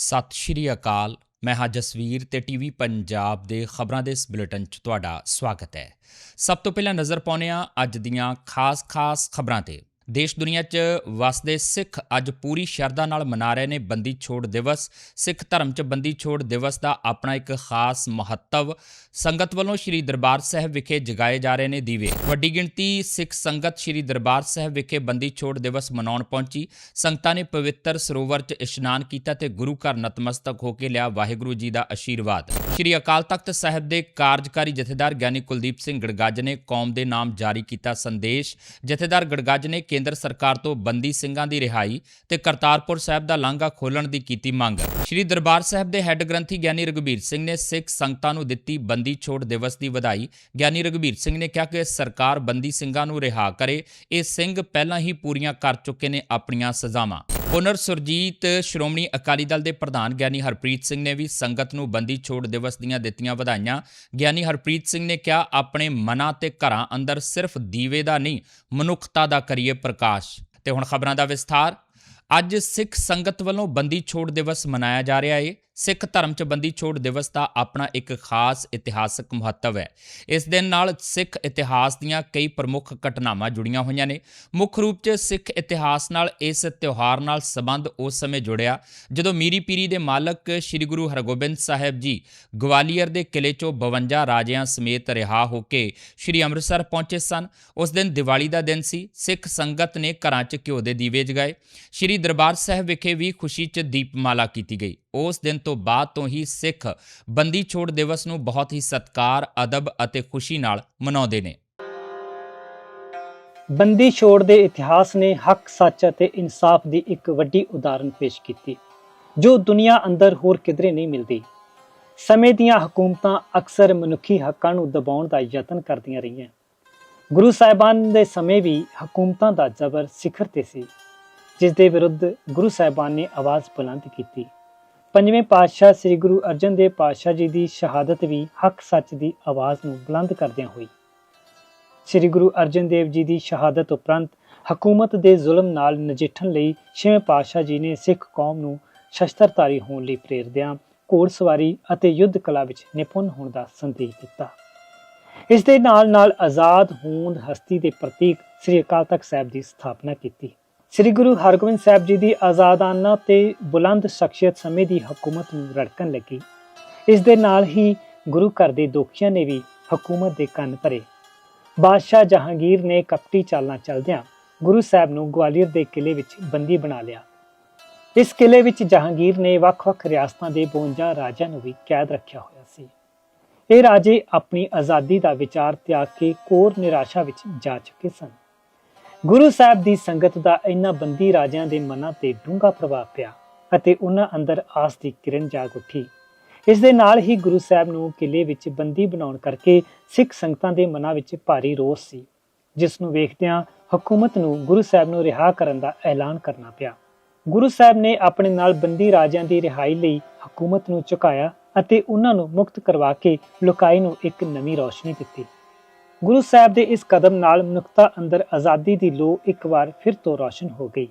ਸਤਿ ਸ਼੍ਰੀ ਅਕਾਲ। ਮੈਂ ਹਾਂ ਜਸਵੀਰ ਤੇ ਟੀਵੀ ਪੰਜਾਬ ਦੇ ਖਬਰਾਂ ਦੇ ਇਸ ਬੁਲੇਟਿਨ 'ਚ ਤੁਹਾਡਾ ਸਵਾਗਤ ਹੈ। ਸਭ ਤੋਂ ਪਹਿਲਾਂ ਨਜ਼ਰ ਪਾਉਂਦੇ ਹਾਂ ਅੱਜ ਦੀਆਂ ਖਾਸ-ਖਾਸ ਖਬਰਾਂ ਤੇ। ਦੇਸ਼ ਦੁਨੀਆ 'ਚ ਵਸਦੇ ਸਿੱਖ ਅੱਜ ਪੂਰੀ ਸ਼ਰਧਾ ਨਾਲ ਮਨਾ ਰਹੇ ਨੇ ਬੰਦੀ ਛੋੜ ਦਿਵਸ। ਸਿੱਖ ਧਰਮ 'ਚ ਬੰਦੀ ਛੋੜ ਦਿਵਸ ਦਾ ਆਪਣਾ ਇੱਕ ਖਾਸ ਮਹੱਤਵ। ਸੰਗਤ ਵੱਲੋਂ ਸ੍ਰੀ ਦਰਬਾਰ ਸਾਹਿਬ ਵਿਖੇ ਜਗਾਏ ਜਾ ਰਹੇ ਨੇ ਦੀਵੇ। ਵੱਡੀ ਗਿਣਤੀ ਸਿੱਖ ਸੰਗਤ ਸ੍ਰੀ ਦਰਬਾਰ ਸਾਹਿਬ ਵਿਖੇ ਬੰਦੀ ਛੋੜ ਦਿਵਸ ਮਨਾਉਣ ਪਹੁੰਚੀ। ਸੰਗਤਾਂ ਨੇ ਪਵਿੱਤਰ ਸਰੋਵਰ 'ਚ ਇਸ਼ਨਾਨ ਕੀਤਾ ਤੇ ਗੁਰੂ ਘਰ ਨਤਮਸਤਕ ਹੋ ਕੇ ਲਿਆ ਵਾਹਿਗੁਰੂ ਜੀ ਦਾ ਆਸ਼ੀਰਵਾਦ ਸ੍ਰੀ ਅਕਾਲ ਤਖਤ ਸਾਹਿਬ ਦੇ ਕਾਰਜਕਾਰੀ ਜਥੇਦਾਰ ਗਿਆਨੀ ਕੁਲਦੀਪ ਸਿੰਘ ਗੜਗਾਜ ਨੇ ਕੌਮ ਦੇ ਨਾਮ ਜਾਰੀ ਕੀਤਾ ਸੰਦੇਸ਼। ਜਥੇਦਾਰ ਗੜਗਾਜ ਨੇ ਕੇਂਦਰ ਸਰਕਾਰ ਤੋਂ ਬੰਦੀ ਸਿੰਘਾਂ ਦੀ ਰਿਹਾਈ ਤੇ ਕਰਤਾਰਪੁਰ ਸਾਹਿਬ ਦਾ ਲਾਂਘਾ ਖੋਲਣ ਦੀ ਕੀਤੀ ਮੰਗ। ਸ੍ਰੀ ਦਰਬਾਰ ਸਾਹਿਬ ਦੇ ਹੈੱਡ ਗ੍ਰੰਥੀ ਗਿਆਨੀ ਰਗਵੀਰ ਸਿੰਘ ਨੇ ਸਿੱਖ ਸੰਗਤਾਂ ਨੂੰ ਦਿੱਤੀ ਬੰਦੀ ਛੋੜ ਦਿਵਸ ਦੀ ਵਧਾਈ। ਗਿਆਨੀ ਰਗਵੀਰ ਸਿੰਘ ਨੇ ਕਿਹਾ ਕਿ ਸਰਕਾਰ ਬੰਦੀ ਸਿੰਘਾਂ ਨੂੰ ਰਿਹਾ ਕਰੇ। ਇਹ ਸਿੰਘ ਪਹਿਲਾਂ ਹੀ ਪੂਰੀਆਂ ਕਰ ਚੁੱਕੇ ਨੇ ਆਪਣੀਆਂ ਸਜ਼ਾਵਾਂ। ਪੁਨਰ ਸੁਰਜੀਤ ਸ਼੍ਰੋਮਣੀ ਅਕਾਲੀ ਦਲ ਦੇ ਪ੍ਰਧਾਨ ਗਿਆਨੀ ਹਰਪ੍ਰੀਤ ਸਿੰਘ ਨੇ ਵੀ ਸੰਗਤ ਨੂੰ ਬੰਦੀ ਛੋੜ ਦਿਵਸ ਦੀਆਂ ਦਿੱਤੀਆਂ ਵਧਾਈਆਂ। ਗਿਆਨੀ ਹਰਪ੍ਰੀਤ ਸਿੰਘ ਨੇ ਕਿਹਾ, ਆਪਣੇ ਮਨਾਂ ਤੇ ਘਰਾਂ ਅੰਦਰ ਸਿਰਫ ਦੀਵੇ ਦਾ ਨਹੀਂ, ਮਨੁੱਖਤਾ ਦਾ ਕਰੀਏ ਪ੍ਰਕਾਸ਼। ਤੇ ਹੁਣ ਖਬਰਾਂ ਦਾ ਵਿਸਥਾਰ। ਅੱਜ ਸਿੱਖ ਸੰਗਤ ਵੱਲੋਂ ਬੰਦੀ ਛੋੜ ਦਿਵਸ ਮਨਾਇਆ ਜਾ ਰਿਹਾ ਹੈ ਸਿੱਖ ਧਰਮ 'ਚ ਬੰਦੀ ਛੋੜ ਦਿਵਸ ਦਾ ਆਪਣਾ ਇੱਕ ਖਾਸ ਇਤਿਹਾਸਕ ਮਹੱਤਵ ਹੈ। ਇਸ ਦਿਨ ਨਾਲ ਸਿੱਖ ਇਤਿਹਾਸ ਦੀਆਂ ਕਈ ਪ੍ਰਮੁੱਖ ਘਟਨਾਵਾਂ ਜੁੜੀਆਂ ਹੋਈਆਂ ਨੇ। ਮੁੱਖ ਰੂਪ 'ਚ ਸਿੱਖ ਇਤਿਹਾਸ ਨਾਲ ਇਸ ਤਿਉਹਾਰ ਨਾਲ ਸੰਬੰਧ ਉਸ ਸਮੇਂ ਜੁੜਿਆ, ਜਦੋਂ ਮੀਰੀ ਪੀਰੀ ਦੇ ਮਾਲਕ ਸ੍ਰੀ ਗੁਰੂ ਹਰਗੋਬਿੰਦ ਸਾਹਿਬ ਜੀ ਗਵਾਲੀਅਰ ਦੇ ਕਿਲੇ 'ਚੋਂ 52 ਰਾਜਿਆਂ ਸਮੇਤ ਰਿਹਾ ਹੋ ਕੇ ਸ੍ਰੀ ਅੰਮ੍ਰਿਤਸਰ ਪਹੁੰਚੇ ਸਨ। ਉਸ ਦਿਨ ਦੀਵਾਲੀ ਦਾ ਦਿਨ ਸੀ। ਸਿੱਖ ਸੰਗਤ ਨੇ ਘਰਾਂ 'ਚ ਘਿਓ ਦੇ ਦੀਵੇ ਜਗਾਏ। ਸ੍ਰੀ ਦਰਬਾਰ ਸਾਹਿਬ ਵਿਖੇ ਵੀ ਖੁਸ਼ੀ 'ਚ ਦੀਪਮਾਲਾ ਕੀਤੀ ਗਈ। ਉਸ ਦਿਨ ਤੋਂ ਬਾਅਦ ਤੋਂ ਹੀ ਸਿੱਖ ਬੰਦੀ ਛੋੜ ਦਿਵਸ ਨੂੰ ਬਹੁਤ ਹੀ ਸਤਕਾਰ, ਅਦਬ ਅਤੇ ਖੁਸ਼ੀ ਨਾਲ ਮਨਾਉਂਦੇ ਨੇ। ਬੰਦੀ ਛੋੜ ਦੇ ਇਤਿਹਾਸ ਨੇ ਹੱਕ, ਸੱਚ ਅਤੇ ਇਨਸਾਫ ਦੀ ਇੱਕ ਵੱਡੀ ਉਦਾਹਰਨ ਪੇਸ਼ ਕੀਤੀ, ਜੋ ਦੁਨੀਆ ਅੰਦਰ ਹੋਰ ਕਿਧਰੇ ਨਹੀਂ ਮਿਲਦੀ। ਸਮੇਂ ਦੀਆਂ ਹਕੂਮਤਾਂ ਅਕਸਰ ਮਨੁੱਖੀ ਹੱਕਾਂ ਨੂੰ ਦਬਾਉਣ ਦਾ ਯਤਨ ਕਰਦੀਆਂ ਰਹੀਆਂ। ਗੁਰੂ ਸਾਹਿਬਾਨ ਦੇ ਸਮੇਂ ਵੀ ਹਕੂਮਤਾਂ ਦਾ ਜ਼ਬਰ ਸਿਖਰ ਤੇ ਸੀ ਜਿਸ ਦੇ ਵਿਰੁੱਧ ਗੁਰੂ ਸਾਹਿਬਾਨ ਨੇ ਆਵਾਜ਼ ਬੁਲੰਦ ਕੀਤੀ। ਪੰਜਵੇਂ ਪਾਤਸ਼ਾਹ ਸ੍ਰੀ ਗੁਰੂ ਅਰਜਨ ਦੇਵ ਪਾਤਸ਼ਾਹ ਜੀ ਦੀ ਸ਼ਹਾਦਤ ਵੀ ਹੱਕ ਸੱਚ ਦੀ ਆਵਾਜ਼ ਨੂੰ ਬੁਲੰਦ ਕਰਦਿਆਂ ਹੋਈ। ਸ੍ਰੀ ਗੁਰੂ ਅਰਜਨ ਦੇਵ ਜੀ ਦੀ ਸ਼ਹਾਦਤ ਉਪਰੰਤ ਹਕੂਮਤ ਦੇ ਜ਼ੁਲਮ ਨਾਲ ਨਜਿੱਠਣ ਲਈ ਛੇਵੇਂ ਪਾਤਸ਼ਾਹ ਜੀ ਨੇ ਸਿੱਖ ਕੌਮ ਨੂੰ ਸ਼ਸਤਰਧਾਰੀ ਹੋਣ ਲਈ ਪ੍ਰੇਰਦਿਆਂ ਘੋੜਸਵਾਰੀ ਅਤੇ ਯੁੱਧ ਕਲਾ ਵਿੱਚ ਨਿਪੁੰਨ ਹੋਣ ਦਾ ਸੰਦੇਸ਼ ਦਿੱਤਾ। ਇਸ ਦੇ ਨਾਲ ਨਾਲ ਆਜ਼ਾਦ ਹੋਂਦ ਹਸਤੀ ਦੇ ਪ੍ਰਤੀਕ ਸ੍ਰੀ ਅਕਾਲ ਤਖਤ ਸਾਹਿਬ ਦੀ ਸਥਾਪਨਾ ਕੀਤੀ। ਸ੍ਰੀ ਗੁਰੂ ਹਰਗੋਬਿੰਦ ਸਾਹਿਬ ਜੀ ਦੀ ਆਜ਼ਾਦਾਨਾ ਤੇ ਬੁਲੰਦ ਸ਼ਖਸੀਅਤ ਸਮੇਂ ਦੀ ਹਕੂਮਤ ਨੂੰ ਰੜਕਣ ਲੱਗੀ। ਇਸ ਦੇ ਨਾਲ ਹੀ ਗੁਰੂ ਘਰ ਦੇ ਦੋਖੀਆਂ ਨੇ ਵੀ ਹਕੂਮਤ ਦੇ ਕੰਨ ਭਰੇ। ਬਾਦਸ਼ਾਹ ਜਹਾਂਗੀਰ ਨੇ ਕਪਟੀ ਚਾਲਾਂ ਚਲਦਿਆਂ ਗੁਰੂ ਸਾਹਿਬ ਨੂੰ ਗਵਾਲੀਅਰ ਦੇ ਕਿਲੇ ਵਿੱਚ ਬੰਦੀ ਬਣਾ ਲਿਆ। ਇਸ ਕਿਲੇ ਵਿੱਚ ਜਹਾਂਗੀਰ ਨੇ ਵੱਖ-ਵੱਖ ਰਿਆਸਤਾਂ ਦੇ 52 ਰਾਜਿਆਂ ਨੂੰ ਵੀ ਕੈਦ ਰੱਖਿਆ ਹੋਇਆ ਸੀ। ਇਹ ਰਾਜੇ ਆਪਣੀ ਆਜ਼ਾਦੀ ਦਾ ਵਿਚਾਰ ਤਿਆਗ ਕੇ ਕੋਰ ਨਿਰਾਸ਼ਾ ਵਿੱਚ ਜਾ ਚੁੱਕੇ ਸਨ। ਗੁਰੂ ਸਾਹਿਬ ਦੀ ਸੰਗਤ ਦਾ ਇਹਨਾਂ ਬੰਦੀ ਰਾਜਿਆਂ ਦੇ ਮਨਾਂ ਤੇ ਡੂੰਘਾ ਪ੍ਰਭਾਵ ਪਿਆ ਅਤੇ ਉਹਨਾਂ ਅੰਦਰ ਆਸ ਦੀ ਕਿਰਨ ਜਾਗ ਉੱਠੀ। ਇਸ ਦੇ ਨਾਲ ਹੀ ਗੁਰੂ ਸਾਹਿਬ ਨੂੰ ਕਿਲੇ ਵਿੱਚ ਬੰਦੀ ਬਣਾਉਣ ਕਰਕੇ ਸਿੱਖ ਸੰਗਤਾਂ ਦੇ ਮਨਾਂ ਵਿੱਚ ਭਾਰੀ ਰੋਸ ਸੀ, ਜਿਸ ਨੂੰ ਵੇਖਦਿਆਂ ਹਕੂਮਤ ਨੂੰ ਗੁਰੂ ਸਾਹਿਬ ਨੂੰ ਰਿਹਾ ਕਰਨ ਦਾ ਐਲਾਨ ਕਰਨਾ ਪਿਆ। ਗੁਰੂ ਸਾਹਿਬ ਨੇ ਆਪਣੇ ਨਾਲ ਬੰਦੀ ਰਾਜਿਆਂ ਦੀ ਰਿਹਾਈ ਲਈ ਹਕੂਮਤ ਨੂੰ ਝੁਕਾਇਆ ਅਤੇ ਉਹਨਾਂ ਨੂੰ ਮੁਕਤ ਕਰਵਾ ਕੇ ਲੋਕਾਈ ਨੂੰ ਇੱਕ ਨਵੀਂ ਰੌਸ਼ਨੀ ਦਿੱਤੀ। ਗੁਰੂ ਸਾਹਿਬ ਦੇ ਇਸ ਕਦਮ ਨਾਲ ਮਨੁੱਖਤਾ ਅੰਦਰ ਆਜ਼ਾਦੀ ਦੀ ਲੋ ਇੱਕ ਵਾਰ ਫਿਰ ਤੋਂ ਰੌਸ਼ਨ ਹੋ ਗਈ।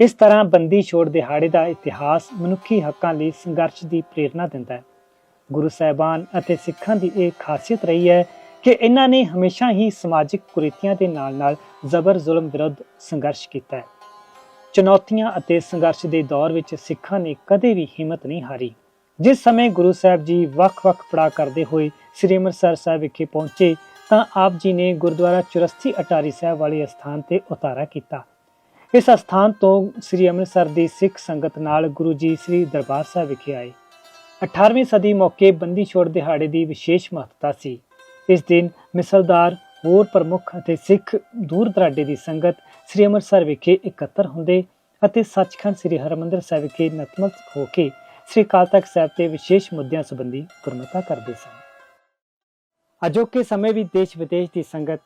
ਇਸ ਤਰ੍ਹਾਂ ਬੰਦੀ ਛੋੜ ਦਿਹਾੜੇ ਦਾ ਇਤਿਹਾਸ ਮਨੁੱਖੀ ਹੱਕਾਂ ਲਈ ਸੰਘਰਸ਼ ਦੀ ਪ੍ਰੇਰਣਾ ਦਿੰਦਾ ਹੈ। ਗੁਰੂ ਸਾਹਿਬਾਨ ਅਤੇ ਸਿੱਖਾਂ ਦੀ ਇਹ ਖਾਸੀਅਤ ਰਹੀ ਹੈ ਕਿ ਇਹਨਾਂ ਨੇ ਹਮੇਸ਼ਾ ਹੀ ਸਮਾਜਿਕ ਕੁਰੀਤੀਆਂ ਦੇ ਨਾਲ-ਨਾਲ ਜ਼ਬਰ ਜ਼ੁਲਮ ਵਿਰੁੱਧ ਸੰਘਰਸ਼ ਕੀਤਾ ਹੈ। ਚੁਣੌਤੀਆਂ ਅਤੇ ਸੰਘਰਸ਼ ਦੇ ਦੌਰ ਵਿੱਚ ਸਿੱਖਾਂ ਨੇ ਕਦੇ ਵੀ ਹਿੰਮਤ ਨਹੀਂ ਹਾਰੀ। ਜਿਸ ਸਮੇਂ ਗੁਰੂ ਸਾਹਿਬ ਜੀ ਵੱਖ-ਵੱਖ ਪੜਾ ਕਰਦੇ ਹੋਏ ਸ੍ਰੀ ਅੰਮ੍ਰਿਤਸਰ ਸਾਹਿਬ ਵਿਖੇ ਪਹੁੰਚੇ ਤਾਂ ਆਪ ਜੀ ਨੇ ਗੁਰਦੁਆਰਾ ਚੁਰਸਤੀ ਅਟਾਰੀ ਸਾਹਿਬ ਵਾਲੇ ਸਥਾਨ ਤੇ ਉਤਾਰਾ ਕੀਤਾ। ਇਸ ਸਥਾਨ ਤੋਂ ਸ੍ਰੀ ਅੰਮ੍ਰਿਤਸਰ ਦੀ ਸਿੱਖ ਸੰਗਤ ਨਾਲ ਗੁਰੂ ਜੀ ਸ੍ਰੀ ਦਰਬਾਰ ਸਾਹਿਬ ਵਿਖੇ ਆਏ। 18ਵੀਂ ਸਦੀ ਮੌਕੇ ਬੰਦੀ ਛੋੜ ਦਿਹਾੜੇ ਦੀ ਵਿਸ਼ੇਸ਼ ਮਹੱਤਤਾ ਸੀ। ਇਸ ਦਿਨ ਮਿਸਲਦਾਰ, ਹੋਰ ਪ੍ਰਮੁੱਖ ਅਤੇ ਸਿੱਖ ਦੂਰ ਦਰਾਡੇ ਦੀ ਸੰਗਤ ਸ੍ਰੀ ਅੰਮ੍ਰਿਤਸਰ ਵਿਖੇ ਇਕੱਤਰ ਹੁੰਦੇ ਅਤੇ ਸੱਚਖੰਡ ਸ੍ਰੀ ਹਰਿਮੰਦਰ ਸਾਹਿਬ ਵਿਖੇ ਨਤਮਸਤਕ ਹੋ ਕੇ ਸ੍ਰੀ ਅਕਾਲ ਤਖਤ ਸਾਹਿਬ ਤੇ ਵਿਸ਼ੇਸ਼ ਮੁੱਦਿਆਂ ਸੰਬੰਧੀ ਗੁਰਮਤਾ ਕਰਦੇ ਸਨ। ਅਜੋਕੇ ਸਮੇਂ ਵੀ ਦੇਸ਼ ਵਿਦੇਸ਼ ਦੀ ਸੰਗਤ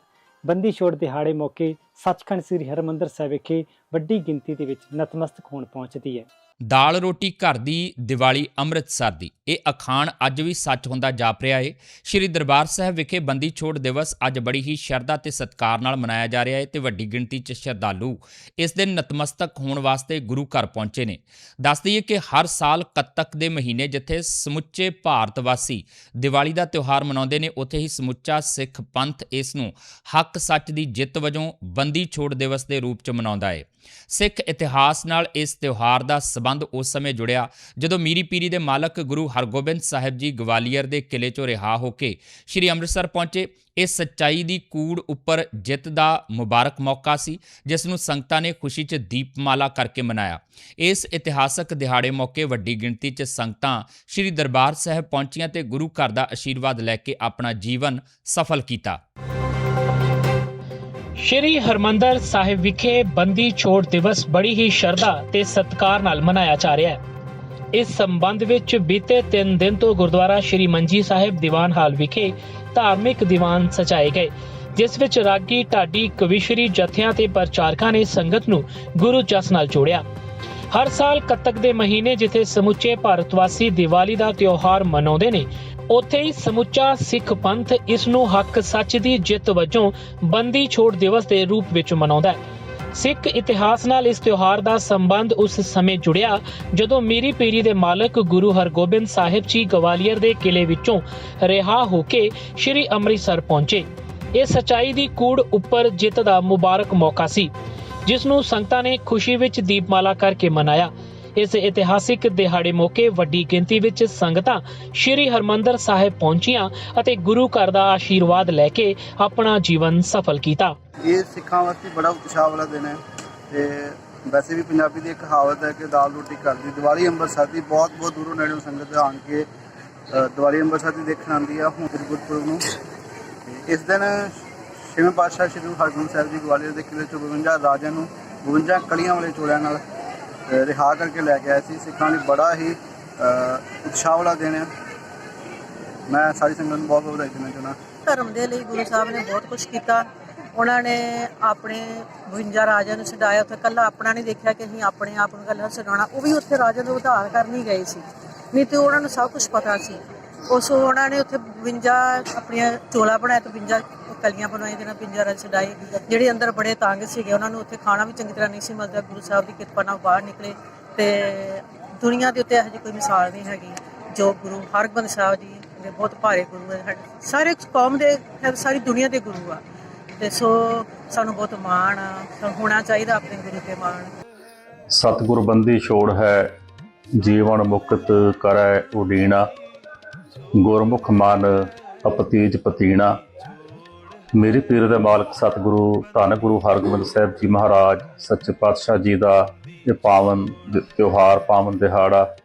ਬੰਦੀ ਛੋੜ ਦਿਹਾੜੇ ਮੌਕੇ ਸੱਚਖੰਡ ਸ੍ਰੀ ਹਰਿਮੰਦਰ ਸਾਹਿਬ ਵਿਖੇ ਵੱਡੀ ਗਿਣਤੀ ਦੇ ਵਿੱਚ ਨਤਮਸਤਕ ਹੋਣ ਪਹੁੰਚਦੀ ਹੈ। ਦਾਲ ਰੋਟੀ ਘਰ ਦੀ ਦੀਵਾਲੀ ਅੰਮ੍ਰਿਤਸਰ ਦੀ। ਇਹ ਅਖਾਣ ਅੱਜ ਵੀ ਸੱਚ ਹੁੰਦਾ ਜਾਪ ਰਿਹਾ ਏ। ਸ਼੍ਰੀ ਦਰਬਾਰ ਸਾਹਿਬ ਵਿਖੇ ਬੰਦੀ ਛੋੜ ਦਿਵਸ ਅੱਜ ਬੜੀ ਹੀ ਸ਼ਰਧਾ ਤੇ ਸਤਿਕਾਰ ਨਾਲ ਮਨਾਇਆ ਜਾ ਰਿਹਾ ਹੈ ਤੇ ਵੱਡੀ ਗਿਣਤੀ 'ਚ ਸ਼ਰਧਾਲੂ ਇਸ ਦਿਨ ਨਤਮਸਤਕ ਹੋਣ ਵਾਸਤੇ ਗੁਰੂ ਘਰ ਪਹੁੰਚੇ ਨੇ। ਦੱਸ ਦਈਏ ਕਿ ਹਰ ਸਾਲ ਕੱਤਕ ਦੇ ਮਹੀਨੇ ਜਿੱਥੇ ਸਮੁੱਚੇ ਭਾਰਤ ਵਾਸੀ ਦੀਵਾਲੀ ਦਾ ਤਿਉਹਾਰ ਮਨਾਉਂਦੇ ਨੇ, ਉੱਥੇ ਹੀ ਸਮੁੱਚਾ ਸਿੱਖ ਪੰਥ ਇਸ ਨੂੰ ਹੱਕ ਸੱਚ ਦੀ ਜਿੱਤ ਵਜੋਂ ਬੰਦੀ ਛੋੜ ਦਿਵਸ ਦੇ ਰੂਪ 'ਚ ਮਨਾਉਂਦਾ ਹੈ ਸਿੱਖ ਇਤਿਹਾਸ ਨਾਲ ਇਸ ਤਿਉਹਾਰ ਦਾ ਸਬੰਧ ਉਸ ਸਮੇਂ ਜੁੜਿਆ ਜਦੋਂ ਮੀਰੀ ਪੀਰੀ ਦੇ ਮਾਲਕ ਗੁਰੂ ਹਰਗੋਬਿੰਦ ਸਾਹਿਬ ਜੀ ਗਵਾਲੀਅਰ ਦੇ ਕਿਲੇ 'ਚੋਂ ਰਿਹਾ ਹੋ ਕੇ ਸ੍ਰੀ ਅੰਮ੍ਰਿਤਸਰ ਪਹੁੰਚੇ, ਇਹ ਸੱਚਾਈ ਦੀ ਕੂੜ ਉੱਪਰ ਜਿੱਤ ਦਾ ਮੁਬਾਰਕ ਮੌਕਾ ਸੀ, ਜਿਸ ਨੂੰ ਸੰਗਤਾਂ ਨੇ ਖੁਸ਼ੀ 'ਚ ਦੀਪਮਾਲਾ ਕਰਕੇ ਮਨਾਇਆ। ਇਸ ਇਤਿਹਾਸਕ ਦਿਹਾੜੇ ਮੌਕੇ ਵੱਡੀ ਗਿਣਤੀ 'ਚ ਸੰਗਤਾਂ ਸ੍ਰੀ ਦਰਬਾਰ ਸਾਹਿਬ ਪਹੁੰਚੀਆਂ ਤੇ ਗੁਰੂ ਘਰ ਦਾ ਆਸ਼ੀਰਵਾਦ ਲੈ ਕੇ ਆਪਣਾ ਜੀਵਨ ਸਫਲ ਕੀਤਾ। ਸ਼੍ਰੀ ਹਰਮੰਦਰ ਸਾਹਿਬ ਵਿਖੇ ਬੰਦੀ ਛੋੜ ਦਿਵਸ ਬੜੀ ਹੀ ਸ਼ਰਧਾ ਤੇ ਸਤਿਕਾਰ ਨਾਲ ਮਨਾਇਆ ਜਾ ਰਿਹਾ ਹੈ। ਇਸ ਸੰਬੰਧ ਵਿੱਚ ਬੀਤੇ 3 ਦਿਨ ਤੋਂ ਗੁਰਦੁਆਰਾ ਸ਼੍ਰੀ ਮੰਜੀ ਸਾਹਿਬ ਦੀਵਾਨ ਹਾਲ ਵਿਖੇ ਧਾਰਮਿਕ ਦੀਵਾਨ ਸਜਾਏ ਗਏ, ਜਿਸ ਵਿੱਚ ਰਾਗੀ ਢਾਡੀ ਕਵਿਸ਼ਰੀ ਜਥਿਆਂ ਤੇ ਪ੍ਰਚਾਰਕਾਂ ਨੇ ਸੰਗਤ ਨੂੰ ਗੁਰੂ ਜਸ ਨਾਲ ਜੋੜਿਆ। ਹਰ ਸਾਲ ਕੱਤਕ ਦੇ ਮਹੀਨੇ ਜਿੱਥੇ ਸਮੁੱਚੇ ਭਾਰਤ ਵਾਸੀ ਦੀਵਾਲੀ ਦਾ ਤਿਉਹਾਰ ਮਨਾਉਂਦੇ ਨੇ, ਉੱਥੇ ਹੀ ਸਮੁੱਚਾ ਸਿੱਖ ਪੰਥ ਇਸ ਨੂੰ ਹੱਕ ਸੱਚ ਦੀ ਜਿੱਤ ਵਜੋਂ ਬੰਦੀ ਛੋੜ ਦਿਵਸ ਦੇ ਰੂਪ ਵਿੱਚ ਮਨਾਉਂਦਾ ਹੈ। ਸਿੱਖ ਇਤਿਹਾਸ ਨਾਲ ਇਸ ਤਿਉਹਾਰ ਦਾ ਸੰਬੰਧ ਉਸ ਸਮੇਂ ਜੁੜਿਆ ਜਦੋਂ ਮੀਰੀ ਪੀਰੀ ਦੇ ਮਾਲਕ ਗੁਰੂ ਹਰਗੋਬਿੰਦ ਸਾਹਿਬ ਜੀ ਗਵਾਲੀਅਰ ਦੇ ਕਿਲੇ ਵਿੱਚੋਂ ਰਿਹਾ ਹੋ ਕੇ ਸ੍ਰੀ ਅੰਮ੍ਰਿਤਸਰ ਪਹੁੰਚੇ। ਇਹ ਸਚਾਈ ਦੀ ਕੂੜ ਉੱਪਰ ਜਿੱਤ ਦਾ ਮੁਬਾਰਕ ਮੌਕਾ ਸੀ। ਜਿਸ ਨੂੰ ਸੰਗਤਾਂ ਨੇ ਖੁਸ਼ੀ ਵਿੱਚ ਦੀਪਮਾਲਾ ਕਰਕੇ ਮਨਾਇਆ। ਇਸ ਇਤਿਹਾਸਿਕ ਦਿਹਾੜੇ ਮੌਕੇ ਵੱਡੀ ਗਿਣਤੀ ਵਿੱਚ ਸੰਗਤਾਂ ਸ੍ਰੀ ਹਰਮੰਦਰ ਸਾਹਿਬ ਪਹੁੰਚੀਆਂ ਅਤੇ ਗੁਰੂ ਘਰ ਦਾ ਆਸ਼ੀਰਵਾਦ ਲੈ ਕੇ ਆਪਣਾ ਜੀਵਨ ਸਫਲ ਕੀਤਾ। ਇਹ ਸਿੱਖਾਂ ਵਾਸਤੇ ਬੜਾ ਉਤਸ਼ਾਹ ਵਾਲਾ ਦਿਨ ਹੈ ਤੇ ਵੈਸੇ ਵੀ ਪੰਜਾਬੀ ਦੀ ਇੱਕ ਕਹਾਵਤ ਹੈ ਕਿ ਦਾਲ ਰੋਟੀ ਕਰਦੀ ਦੀਵਾਲੀ ਅੰਮ੍ਰਿਤਸਰ ਦੀ, ਬਹੁਤ ਬਹੁਤ ਦੂਰੋਂ ਨੇੜੋਂ ਸੰਗਤ ਆਣ ਕੇ ਦੀਵਾਲੀ ਅੰਮ੍ਰਿਤਸਰ ਦੀ ਦੇਖਣ ਆਉਂਦੀ ਆ ਹੁਣ ਗੁਰਪੁਰਬ ਨੂੰ। ਇਸ ਦਿਨ ਛੇਵੇਂ ਪਾਤਸ਼ਾਹ ਸ਼੍ਰੀ ਗੁਰੂ ਹਰਗੋਬਿੰਦ ਸਾਹਿਬ ਜੀ ਗਵਾਲੀਅਰ ਦੇ ਕਿਲੇ ਚੋਂ 52 ਰਾਜਿਆਂ ਨੂੰ 52 ਕਲੀਆਂ ਵਾਲੇ ਚੋੜਿਆਂ ਨਾਲ ਰਿਹਾ ਕਰਕੇ ਲੈ ਕੇ ਆਏ ਸੀ। ਸਿੱਖਾਂ ਲਈ ਬੜਾ ਹੀ ਉਤਸ਼ਾਹ ਵਾਲਾ ਦਿਨ ਹੈ ਮੈਂ ਸਾਰੀ ਸੰਗਤ ਨੂੰ ਬਹੁਤ ਬਹੁਤ ਵਧਾਈ ਦੇਣਾ ਚਾਹੁੰਦਾ। ਧਰਮ ਦੇ ਲਈ ਗੁਰੂ ਸਾਹਿਬ ਨੇ ਬਹੁਤ ਕੁਝ ਕੀਤਾ। ਉਹਨਾਂ ਨੇ ਆਪਣੇ 52 ਰਾਜਿਆਂ ਨੂੰ ਛਡਾਇਆ। ਉੱਥੇ ਕੱਲਾ ਆਪਣਾ ਨਹੀਂ ਦੇਖਿਆ ਕਿ ਅਸੀਂ ਆਪਣੇ ਆਪ ਨੂੰ ਕੱਲਾ ਛਡਾਉਣਾ। ਉਹ ਵੀ ਉੱਥੇ ਰਾਜਿਆਂ ਦਾ ਉਧਾਰ ਕਰਨ ਹੀ ਗਏ ਸੀ। ਨਹੀਂ ਤੇ ਉਹਨਾਂ ਨੂੰ ਸਭ ਕੁਝ ਪਤਾ ਸੀ। ਉਸ ਉਹਨਾਂ ਨੇ ਉੱਥੇ 52 ਆਪਣੀਆਂ ਚੋਲਾ ਬਣਾਇਆ ਤੇ 52 ਕਲੀਆਂ ਬਣਾਈਆਂ ਜਿਹਨਾਂ 52 ਰਾਜ ਜਿਹੜੇ ਅੰਦਰ ਬੜੇ ਤੰਗ ਸੀਗੇ, ਉਹਨਾਂ ਨੂੰ ਉੱਥੇ ਖਾਣਾ ਵੀ ਚੰਗੀ ਤਰ੍ਹਾਂ ਨਹੀਂ ਸੀ ਮਿਲਦਾ। ਗੁਰੂ ਸਾਹਿਬ ਦੀ ਕਿਰਪਾ ਨਾਲ ਬਾਹਰ ਨਿਕਲੇ ਤੇ ਦੁਨੀਆ ਦੇ ਉੱਤੇ ਇਹੋ ਜਿਹੀ ਕੋਈ ਮਿਸਾਲ ਨਹੀਂ ਹੈਗੀ, ਜੋ ਗੁਰੂ ਹਰਗੋਬਿੰਦ ਸਾਹਿਬ ਜੀ ਦੇ ਬਹੁਤ ਭਾਰੇ ਗੁਰੂ ਹੈ। ਸਾਰੇ ਕੌਮ ਦੇ, ਸਾਰੀ ਦੁਨੀਆ ਦੇ ਗੁਰੂ ਆ। ਤੇ ਸੋ ਸਾਨੂੰ ਬਹੁਤ ਮਾਣ ਆ ਹੋਣਾ ਚਾਹੀਦਾ ਆਪਣੇ ਗੁਰੂ ਤੇ ਮਾਣ। ਸਤਿਗੁਰ ਬੰਦੀ ਛੋੜ ਹੈ, ਜੀਵਨ ਮੁਕਤ ਕਰੈ ਉਡੀਣਾ। ਗੁਰਮੁਖ ਮਨ ਅਪਤੀਜ ਪਤੀਣਾ। ਮੇਰੇ ਪੀਰ ਦੇ ਮਾਲਕ ਸਤਿਗੁਰੂ, ਧੰਨ ਗੁਰੂ ਹਰਗੋਬਿੰਦ ਸਾਹਿਬ ਜੀ ਮਹਾਰਾਜ, ਸੱਚੇ ਪਾਤਸ਼ਾਹ ਜੀ ਦਾ ਇਹ ਪਾਵਨ ਤਿਉਹਾਰ, ਪਾਵਨ ਦਿਹਾੜਾ,